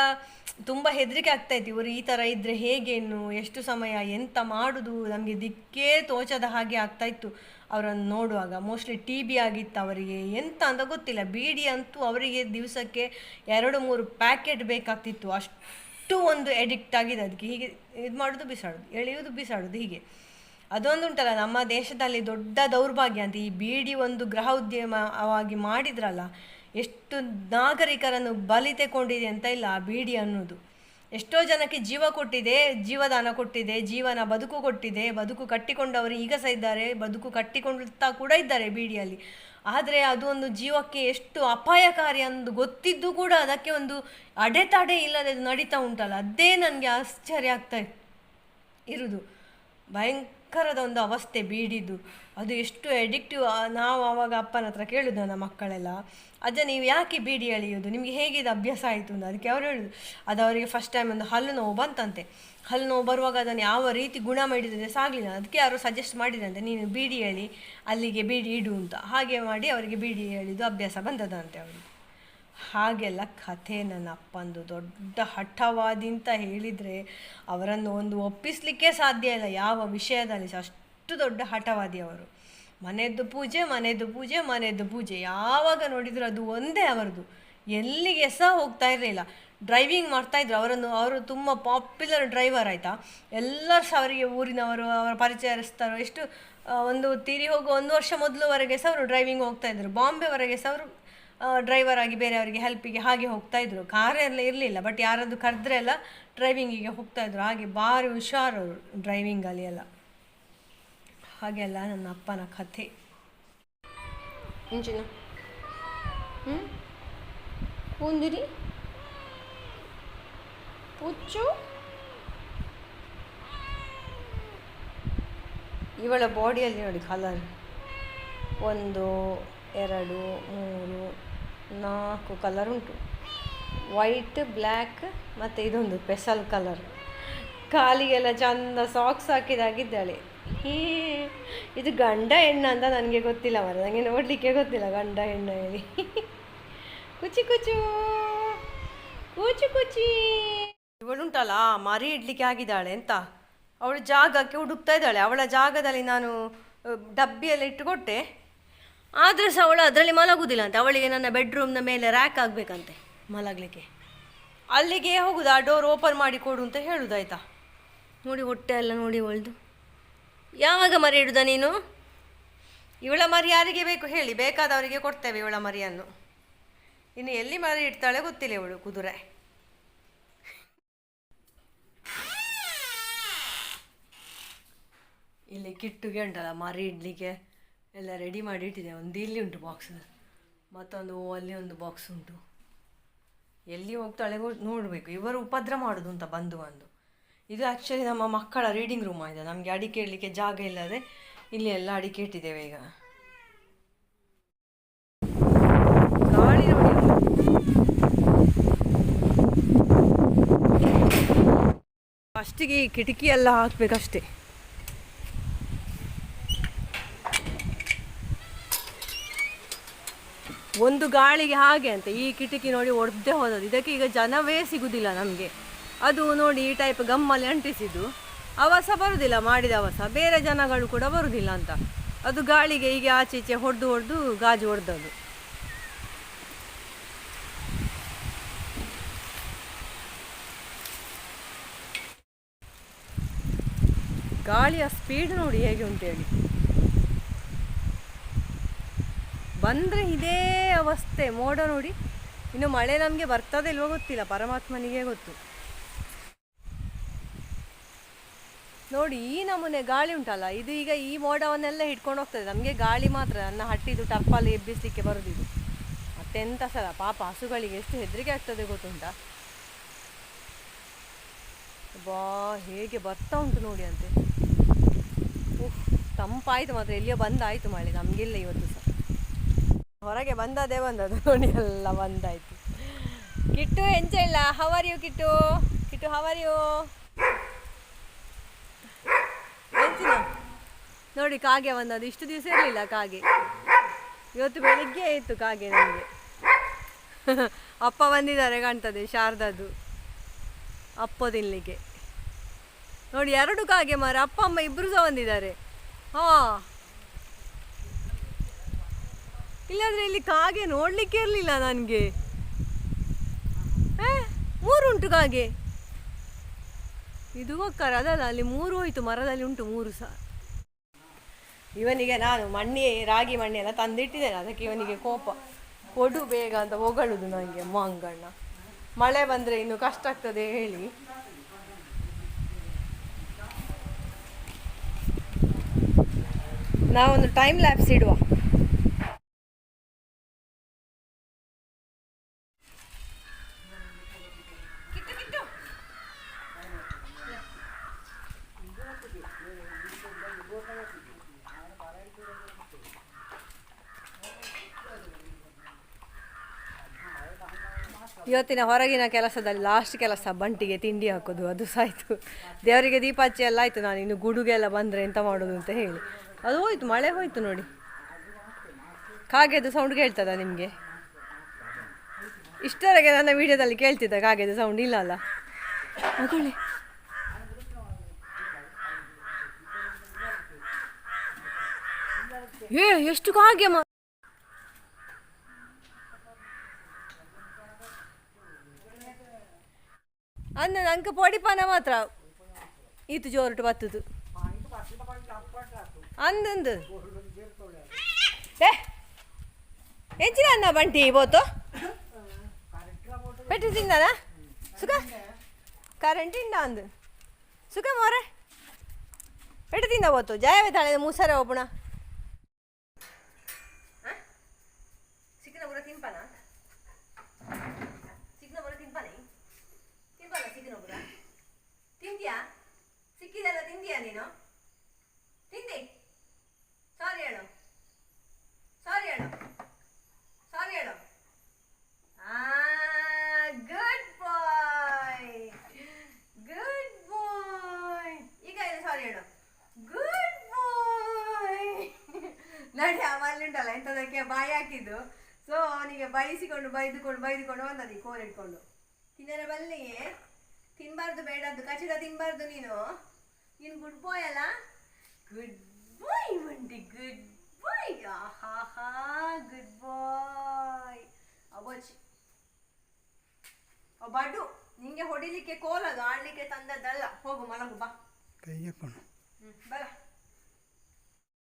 ತುಂಬ ಹೆದರಿಕೆ ಆಗ್ತಾಯಿತ್ತು ಇವರು ಈ ಥರ ಇದ್ದರೆ ಹೇಗೇನು? ಎಷ್ಟು ಸಮಯ? ಎಂತ ಮಾಡುದು? ನಮಗೆ ದಿಕ್ಕೇ ತೋಚದ ಹಾಗೆ ಆಗ್ತಾಯಿತ್ತು ಅವರನ್ನು ನೋಡುವಾಗ. ಮೋಸ್ಟ್ಲಿ ಟಿ ಬಿ ಆಗಿತ್ತು ಅವರಿಗೆ. ಎಂತ ಅಂತ ಗೊತ್ತಿಲ್ಲ. ಬೀಡಿ ಅಂತೂ ಅವರಿಗೆ ದಿವಸಕ್ಕೆ ಎರಡು ಮೂರು ಪ್ಯಾಕೆಟ್ ಬೇಕಾಗ್ತಿತ್ತು. ಅಷ್ಟು ಒಂದು ಎಡಿಕ್ಟ್ ಆಗಿದೆ ಅದಕ್ಕೆ ಹೀಗೆ ಇದು ಮಾಡೋದು ಬಿಸಾಡೋದು, ಎಳೆಯೋದು ಬಿಸಾಡೋದು ಹೀಗೆ. ಅದೊಂದು ಉಂಟಲ್ಲ ನಮ್ಮ ದೇಶದಲ್ಲಿ ದೊಡ್ಡ ದೌರ್ಭಾಗ್ಯ ಅಂತ. ಈ ಬೀಡಿ ಒಂದು ಗೃಹ ಉದ್ಯಮವಾಗಿ ಮಾಡಿದ್ರಲ್ಲ, ಎಷ್ಟು ನಾಗರಿಕರನ್ನು ಬಲಿ ತೆಕೊಂಡಿದೆ ಅಂತ ಇಲ್ಲ ಆ ಬೀಡಿ ಅನ್ನೋದು. ಎಷ್ಟೋ ಜನಕ್ಕೆ ಜೀವ ಕೊಟ್ಟಿದೆ, ಜೀವದಾನ ಕೊಟ್ಟಿದೆ, ಜೀವನ ಬದುಕು ಕೊಟ್ಟಿದೆ, ಬದುಕು ಕಟ್ಟಿಕೊಂಡವರು ಈಗ ಸಹ ಇದ್ದಾರೆ, ಬದುಕು ಕಟ್ಟಿಕೊಳ್ಳುತ್ತಾ ಕೂಡ ಇದ್ದಾರೆ ಬೀಡಿಯಲ್ಲಿ. ಆದರೆ ಅದು ಒಂದು ಜೀವಕ್ಕೆ ಎಷ್ಟು ಅಪಾಯಕಾರಿ ಅಂದು ಗೊತ್ತಿದ್ದು ಕೂಡ ಅದಕ್ಕೆ ಒಂದು ಅಡೆತಡೆ ಇಲ್ಲದೆ ಅದು ನಡೀತಾ ಉಂಟಲ್ಲ. ಅದೇ ನನಗೆ ಆಶ್ಚರ್ಯ ಆಗ್ತಾ ಇರುವುದು ಭಯಂಕರದ ಒಂದು ಅವಸ್ಥೆ ಬೀಡಿದ್ದು. ಅದು ಎಷ್ಟು ಎಡಿಕ್ಟಿವ್ ನಾವು ಆವಾಗ ಅಪ್ಪನ ಹತ್ರ ಕೇಳುದು ನನ್ನ ಮಕ್ಕಳೆಲ್ಲ, ಅಜ್ಜ ನೀವು ಯಾಕೆ ಬೀಡಿ ಎಳೆಯೋದು? ನಿಮಗೆ ಹೇಗೆ ಇದು ಅಭ್ಯಾಸ ಆಯಿತು ಅಂತ? ಅದಕ್ಕೆ ಅವ್ರು ಹೇಳುದು, ಅದು ಅವರಿಗೆ ಫಸ್ಟ್ ಟೈಮ್ ಒಂದು ಹಲ್ಲು ನೋವು ಬಂತಂತೆ. ಹಲ್ಲು ನೋವು ಬರುವಾಗ ಅದನ್ನು ಯಾವ ರೀತಿ ಗುಣ ಮಾಡಿದರೆ ಸಾಗಲಿಲ್ಲ. ಅದಕ್ಕೆ ಯಾರು ಸಜೆಸ್ಟ್ ಮಾಡಿದಂತೆ ನೀನು ಬೀಡಿ ಎಳಿ, ಅಲ್ಲಿಗೆ ಬೀಡಿ ಇಡು ಅಂತ. ಹಾಗೆ ಮಾಡಿ ಅವರಿಗೆ ಬೀಡಿ ಹೇಳಿದ್ದು ಅಭ್ಯಾಸ ಬಂದದಂತೆ ಅವರಿಗೆ. ಹಾಗೆಲ್ಲ ಕಥೆ ನನ್ನ ಅಪ್ಪಂದು. ದೊಡ್ಡ ಹಠವಾದಿ ಅಂತ ಹೇಳಿದರೆ ಅವರನ್ನು ಒಂದು ಒಪ್ಪಿಸಲಿಕ್ಕೆ ಸಾಧ್ಯ ಇಲ್ಲ. ಯಾವ ವಿಷಯದಲ್ಲಿ ಸಹ ಅಷ್ಟು ದೊಡ್ಡ ಹಠವಾದಿ ಅವರು. ಮನೆಯದ್ದು ಪೂಜೆ ಮನೆಯದ್ದು ಪೂಜೆ ಮನೆಯದ್ದು ಪೂಜೆ. ಯಾವಾಗ ನೋಡಿದರೂ ಅದು ಒಂದೇ ಅವರದು. ಎಲ್ಲಿಗೆ ಸಹ ಹೋಗ್ತಾ ಇರಲಿಲ್ಲ. ಡ್ರೈವಿಂಗ್ ಮಾಡ್ತಾಯಿದ್ರು ಅವರನ್ನು, ಅವರು ತುಂಬ ಪಾಪ್ಯುಲರ್ ಡ್ರೈವರ್ ಆಯಿತಾ. ಎಲ್ಲರೂ ಸಹ ಅವರಿಗೆ ಊರಿನವರು, ಅವರ ಪರಿಚಯಸ್ಥರು, ಎಷ್ಟು ಒಂದು ತೀರಿ ಹೋಗೋ ಒಂದು ವರ್ಷ ಮೊದಲುವರೆಗೆ ಸಹ ಅವರು ಡ್ರೈವಿಂಗ್ ಹೋಗ್ತಾಯಿದ್ರು ಬಾಂಬೆವರೆಗೆ ಸಹ ಅವರು ಡ್ರೈವರ್ ಆಗಿ ಬೇರೆಯವರಿಗೆ ಹೆಲ್ಪಿಗೆ ಹಾಗೆ ಹೋಗ್ತಾ ಇದ್ರು. ಕಾರ್ ಎಲ್ಲ ಇರಲಿಲ್ಲ. ಬಟ್ ಯಾರಾದರೂ ಕರೆದ್ರೆ ಎಲ್ಲ ಡ್ರೈವಿಂಗಿಗೆ ಹೋಗ್ತಾ ಇದ್ರು. ಹಾಗೆ ಭಾರಿ ಹುಷಾರು ಡ್ರೈವಿಂಗಲ್ಲಿ ಎಲ್ಲ. ಹಾಗೆಲ್ಲ ನನ್ನ ಅಪ್ಪನ ಕಥೆ. ಇಂಜಿನ ಹ್ಞೂ ಪೂಂದಿರಿ ಪುಚ್ಚು ಇವಳ ಬಾಡಿಯಲ್ಲಿ ನೋಡಿ ಕಲರ್ ಒಂದು, ಎರಡು, ಮೂರು, ನಾಲ್ಕು ಕಲರ್ ಉಂಟು. ವೈಟ್ ಬ್ಲ್ಯಾಕ್ ಮತ್ತು ಇದೊಂದು ಪೆಸಲ್ ಕಲರ್ ಕಾಲಿಗೆಲ್ಲ ಚಂದ ಸಾಕ್ಸ್ ಹಾಕಿದಾಗಿದ್ದಾಳೆ. ಹೇ, ಇದು ಗಂಡ ಹೆಣ್ಣ ಅಂತ ನನಗೆ ಗೊತ್ತಿಲ್ಲ ಮರ. ನನಗೆ ನೋಡಲಿಕ್ಕೆ ಗೊತ್ತಿಲ್ಲ ಗಂಡ ಹೆಣ್ಣ ಹೇಳಿ. ಕುಚಿ ಕುಚು ಕುಚು ಕುಚಿ. ಇವಳುಂಟಲ್ಲ ಮರಿ ಇಡ್ಲಿಕ್ಕೆ ಆಗಿದ್ದಾಳೆ ಅಂತ. ಅವಳು ಜಾಗಕ್ಕೆ ಹುಡುಕ್ತಾ ಇದ್ದಾಳೆ. ಅವಳ ಜಾಗದಲ್ಲಿ ನಾನು ಡಬ್ಬಿಯೆಲ್ಲ ಇಟ್ಟುಕೊಟ್ಟೆ. ಆದರೆ ಸಹ ಅವಳು ಅದರಲ್ಲಿ ಮಲಗುವುದಿಲ್ಲ ಅಂತ. ಅವಳಿಗೆ ನನ್ನ ಬೆಡ್ರೂಮ್ನ ಮೇಲೆ ರ್ಯಾಕ್ ಆಗಬೇಕಂತೆ, ಮಲಗಲಿಕ್ಕೆ. ಅಲ್ಲಿಗೆ ಹೋಗುದು? ಆ ಡೋರ್ ಓಪನ್ ಮಾಡಿ ಕೊಡು ಅಂತ ಹೇಳುದಾಯ್ತಾ? ನೋಡಿ ಹೊಟ್ಟೆ ಎಲ್ಲ ನೋಡಿ ಅವಳ್ದು ಯಾವಾಗ ಮರಿ ಇಡುದ ನೀನು? ಇವಳ ಮರಿ ಯಾರಿಗೆ ಬೇಕು ಹೇಳಿ, ಬೇಕಾದವರಿಗೆ ಕೊಡ್ತೇವೆ ಇವಳ ಮರಿಯನ್ನು. ಇನ್ನು ಎಲ್ಲಿ ಮರಿ ಇಡ್ತಾಳೆ ಗೊತ್ತಿಲ್ಲ ಇವಳು, ಕುದುರೆ. ಇಲ್ಲಿ ಕಿಟ್ಟುಗೆ ಉಂಟಲ್ಲ ಮರಿ ಇಡ್ಲಿಕ್ಕೆ ಎಲ್ಲ ರೆಡಿ ಮಾಡಿ ಇಟ್ಟಿದೆ. ಒಂದು ಇಲ್ಲಿ ಉಂಟು ಬಾಕ್ಸ್ ಮತ್ತೊಂದು ಅಲ್ಲಿ ಒಂದು ಬಾಕ್ಸ್ ಉಂಟು. ಎಲ್ಲಿ ಹೋಗ್ತಾಳೆ ನೋಡಬೇಕು. ಇವರು ಉಪದ್ರ ಮಾಡೋದು ಅಂತ ಬಂದು ಬಂದು. ಇದು ಆ್ಯಕ್ಚುಲಿ ನಮ್ಮ ಮಕ್ಕಳ ರೀಡಿಂಗ್ ರೂಮ್ ಆಗಿದೆ ನಮಗೆ ಅಡಿಕೆ ಇಡಲಿಕ್ಕೆ ಜಾಗ ಇಲ್ಲದೆ ಇಲ್ಲಿ ಎಲ್ಲ ಅಡಿಕೆ ಇಟ್ಟಿದ್ದೇವೆ ಈಗ. ಗಾಳಿ ನೋಡಿ ಫಸ್ಟಿಗೆ ಕಿಟಕಿ ಎಲ್ಲ ಹಾಕ್ಬೇಕಷ್ಟೇ. ಒಂದು ಗಾಳಿಗೆ ಹಾಗೆ ಅಂತ ಈ ಕಿಟಕಿ ನೋಡಿ ಒಡ್ದೆ ಹೋದದ್ದು. ಇದಕ್ಕೆ ಈಗ ಜನವೇ ಸಿಗುವುದಿಲ್ಲ ನಮಗೆ. ಅದು ನೋಡಿ ಈ ಟೈಪ್ ಗಮ್ಮಲ್ಲಿ ಅಂಟಿಸಿದ್ದು. ಅವಸ ಬರುವುದಿಲ್ಲ ಮಾಡಿದ ಅವಸ. ಬೇರೆ ಜನಗಳು ಕೂಡ ಬರುವುದಿಲ್ಲ ಅಂತ. ಅದು ಗಾಳಿಗೆ ಹೀಗೆ ಆಚೆ ಈಚೆ ಹೊಡೆದು ಹೊಡೆದು ಗಾಜು ಹೊಡೆದದು ಗಾಳಿಯ ಸ್ಪೀಡ್ ನೋಡಿ ಹೇಗೆ ಉಂಟೇಳಿ. ಬಂದರೆ ಇದೇ ಅವಸ್ಥೆ. ಮೋಡ ನೋಡಿ. ಇನ್ನು ಮಳೆ ನಮಗೆ ಬರ್ತದೆ ಇಲ್ವೋ ಗೊತ್ತಿಲ್ಲ. ಪರಮಾತ್ಮನಿಗೆ ಗೊತ್ತು. ನೋಡಿ, ಈ ನಮೂನೆ ಗಾಳಿ ಉಂಟಲ್ಲ, ಇದು ಈಗ ಈ ಮೋಡವನ್ನೆಲ್ಲ ಹಿಡ್ಕೊಂಡು ಹೋಗ್ತದೆ. ನಮಗೆ ಗಾಳಿ ಮಾತ್ರ ನನ್ನ ಹಟ್ಟಿದು ಟಪ್ಪಲ್ಲಿ ಎಬ್ಬಿಸಲಿಕ್ಕೆ ಬರೋದಿದು. ಮತ್ತೆಂತ ಸಲ, ಪಾಪ ಹಸುಗಳಿಗೆ ಎಷ್ಟು ಹೆದರಿಕೆ ಆಗ್ತದೆ ಗೊತ್ತುಂಟ? ಬಾ, ಹೇಗೆ ಬರ್ತಾ ಉಂಟು ನೋಡಿ ಅಂತೆ. ಉಫ್, ತಂಪಾಯಿತು ಮಾತ್ರ, ಎಲ್ಲಿಯೋ ಬಂದಾಯ್ತು ಮಳೆ, ನಮಗಿಲ್ಲ ಇವತ್ತು ಸಹ. ಹೊರಗೆ ಬಂದದೇ ಬಂದದ್ದು, ನೋಡಿ, ಎಲ್ಲ ಬಂದಾಯ್ತು. ಕಿಟ್ಟು, ಎಂಚ ಇಲ್ಲ how are you Kittu? Kittu how are you ಎಂಚಿನ ನೋಡಿ ಕಾಗೆ ಬಂದದ್ದು. ಇಷ್ಟು ದಿವಸ ಇರಲಿಲ್ಲ ಕಾಗೆ. ಇವತ್ತು ಬೆಳಿಗ್ಗೆ ಇತ್ತು ಕಾಗೆ ನನಗೆ ಅಪ್ಪ ಬಂದಿದ್ದಾರೆ ಕಾಣ್ತದೆ ಶಾರದದ್ದು ಅಪ್ಪ ತಿನ್ಲಿಕ್ಕೆ. ನೋಡಿ ಎರಡು ಕಾಗೆ ಮಾರ. ಅಪ್ಪ, ಅಮ್ಮ ಇಬ್ರು ಸಹ ಬಂದಿದ್ದಾರೆ. ಹಾ. ಇಲ್ಲಾಂದ್ರೆ ಇಲ್ಲಿ ಕಾಗೆ ನೋಡ್ಲಿಕ್ಕೆ ಇರಲಿಲ್ಲ ನನಗೆ. ಮೂರು ಉಂಟು ಕಾಗೆ. ಇದು ಒಕ್ಕರ ಅದಲ್ಲ ಅಲ್ಲಿ ಮೂರು ಹೋಯ್ತು, ಮರದಲ್ಲಿ ಉಂಟು ಮೂರು ಸಹ. ಇವನಿಗೆ ನಾನು ಮಣ್ಣಿ, ರಾಗಿ ಮಣ್ಣೆಲ್ಲ ತಂದಿಟ್ಟಿದ್ದೇನೆ. ಅದಕ್ಕೆ ಇವನಿಗೆ ಕೋಪ. ಕೊಡು ಬೇಗ ಅಂತ ಹೊಗಳುದು ನನಗೆ ಮಂಗಣ್ಣ ಮಳೆ ಬಂದರೆ ಇನ್ನು ಕಷ್ಟ ಆಗ್ತದೆ ಹೇಳಿ. ನಾವೊಂದು ಟೈಮ್ ಲ್ಯಾಬ್ಸ್ ಇಡುವ. ಇವತ್ತಿನ ಹೊರಗಿನ ಕೆಲಸದಲ್ಲಿ ಲಾಸ್ಟ್ ಕೆಲಸ ಬಂಟಿಗೆ ತಿಂಡಿ ಹಾಕೋದು, ಅದು ಸಹ ದೇವರಿಗೆ ದೀಪ ಹಚ್ಚಿ ಎಲ್ಲ ಆಯಿತು, ನಾನು ಇನ್ನು ಗುಡುಗೆಲ್ಲ ಬಂದರೆ ಎಂತ ಮಾಡೋದು ಅಂತ ಹೇಳಿ. ಅದು ಹೋಯ್ತು, ಮಳೆ ಹೋಯ್ತು ನೋಡಿ. ಕಾಗೆದು ಸೌಂಡ್ ಕೇಳ್ತದ ನಿಮಗೆ? ಇಷ್ಟರಗೆ ನನ್ನ ವಿಡಿಯೋದಲ್ಲಿ ಕೇಳ್ತಿದ್ದ ಕಾಗೆದು ಸೌಂಡ್ ಇಲ್ಲ ಅಲ್ಲ? ಮಗಳಿ. ಎಷ್ಟು ಕಾಗೆ ನಂಗೆ ಪೊಡಿಪಾನ ಮಾತ್ರ. ಈತು ಜೋರುಟು ಬತ್ತದು. ಅಂದಂದು. ಏ ಹೆಚ್ಚಿನ ಅನ್ನ ಬಂಟಿ ಬೋತು? ಪೆಟ್ಟು ತಿಂದಾನ? ಸುಖ ಕರೆಂಟ್ ಇಂದ ಅಂದು. ಸುಖ ಮೋರೆ? ಪೆಟ್ಟು ತಿಂದ ಬೋತು? ಜಯವೇ ತಾಳೆ ಮೂಸಾರ ಒಬ್ಬಣ ತಿಂದ್ಯಾ ನೀನು? ತಿಂದಿ ಸಾರಿ ಹೇಳು. ಸಾರಿ ಹೇಳು. ಸಾರಿ ಹೇಳು. ಗುಡ್ ಬಾಯ್ ಗುಡ್ ಬಾಯ್ ಈಗ ಇದು ಸಾರಿ ಹೇಳು. ಗುಡ್ ಬಾಯ್ ನಡಿ ಅವಲ್ಲಿ ಉಂಟಲ್ಲ ಎಂಥದಕ್ಕೆ ಬಾಯಿ ಹಾಕಿದ್ದು. ಸೊ ಅವನಿಗೆ ಬಯಸಿಕೊಂಡು ಬೈದುಕೊಂಡು ಬೈದುಕೊಂಡು ಬಂದದಿ ಕೋಲ್ ಇಟ್ಕೊಂಡು. ತಿನ್ನರೆ ಬಲ್ಲಿಗೆ ತಿನ್ಬಾರ್ದು, ಬೇಡದ್ದು. ಖಚಿತ ತಿನ್ಬಾರ್ದು ನೀನು. ಗುಡ್ ಬಾಯ್ ಅಲ್ಲ? ಗುಡ್ ಬಾಯ್ ಮಂಡಿ ಗುಡ್ ಬಾಯ್ ಆಹಾ ಗುಡ್ ಬಾಯ್ ಅವಚ್ ಬಡು ನಿಂಗೆ ಹೊಡಿಲಿಕ್ಕೆ ಕೋಲದು ಆಡ್ಲಿಕ್ಕೆ ತಂದದ್ದಲ್ಲ. ಹೋಗು ಮಲಗು ಬಾ. ಹ್ಮ್ ಬರ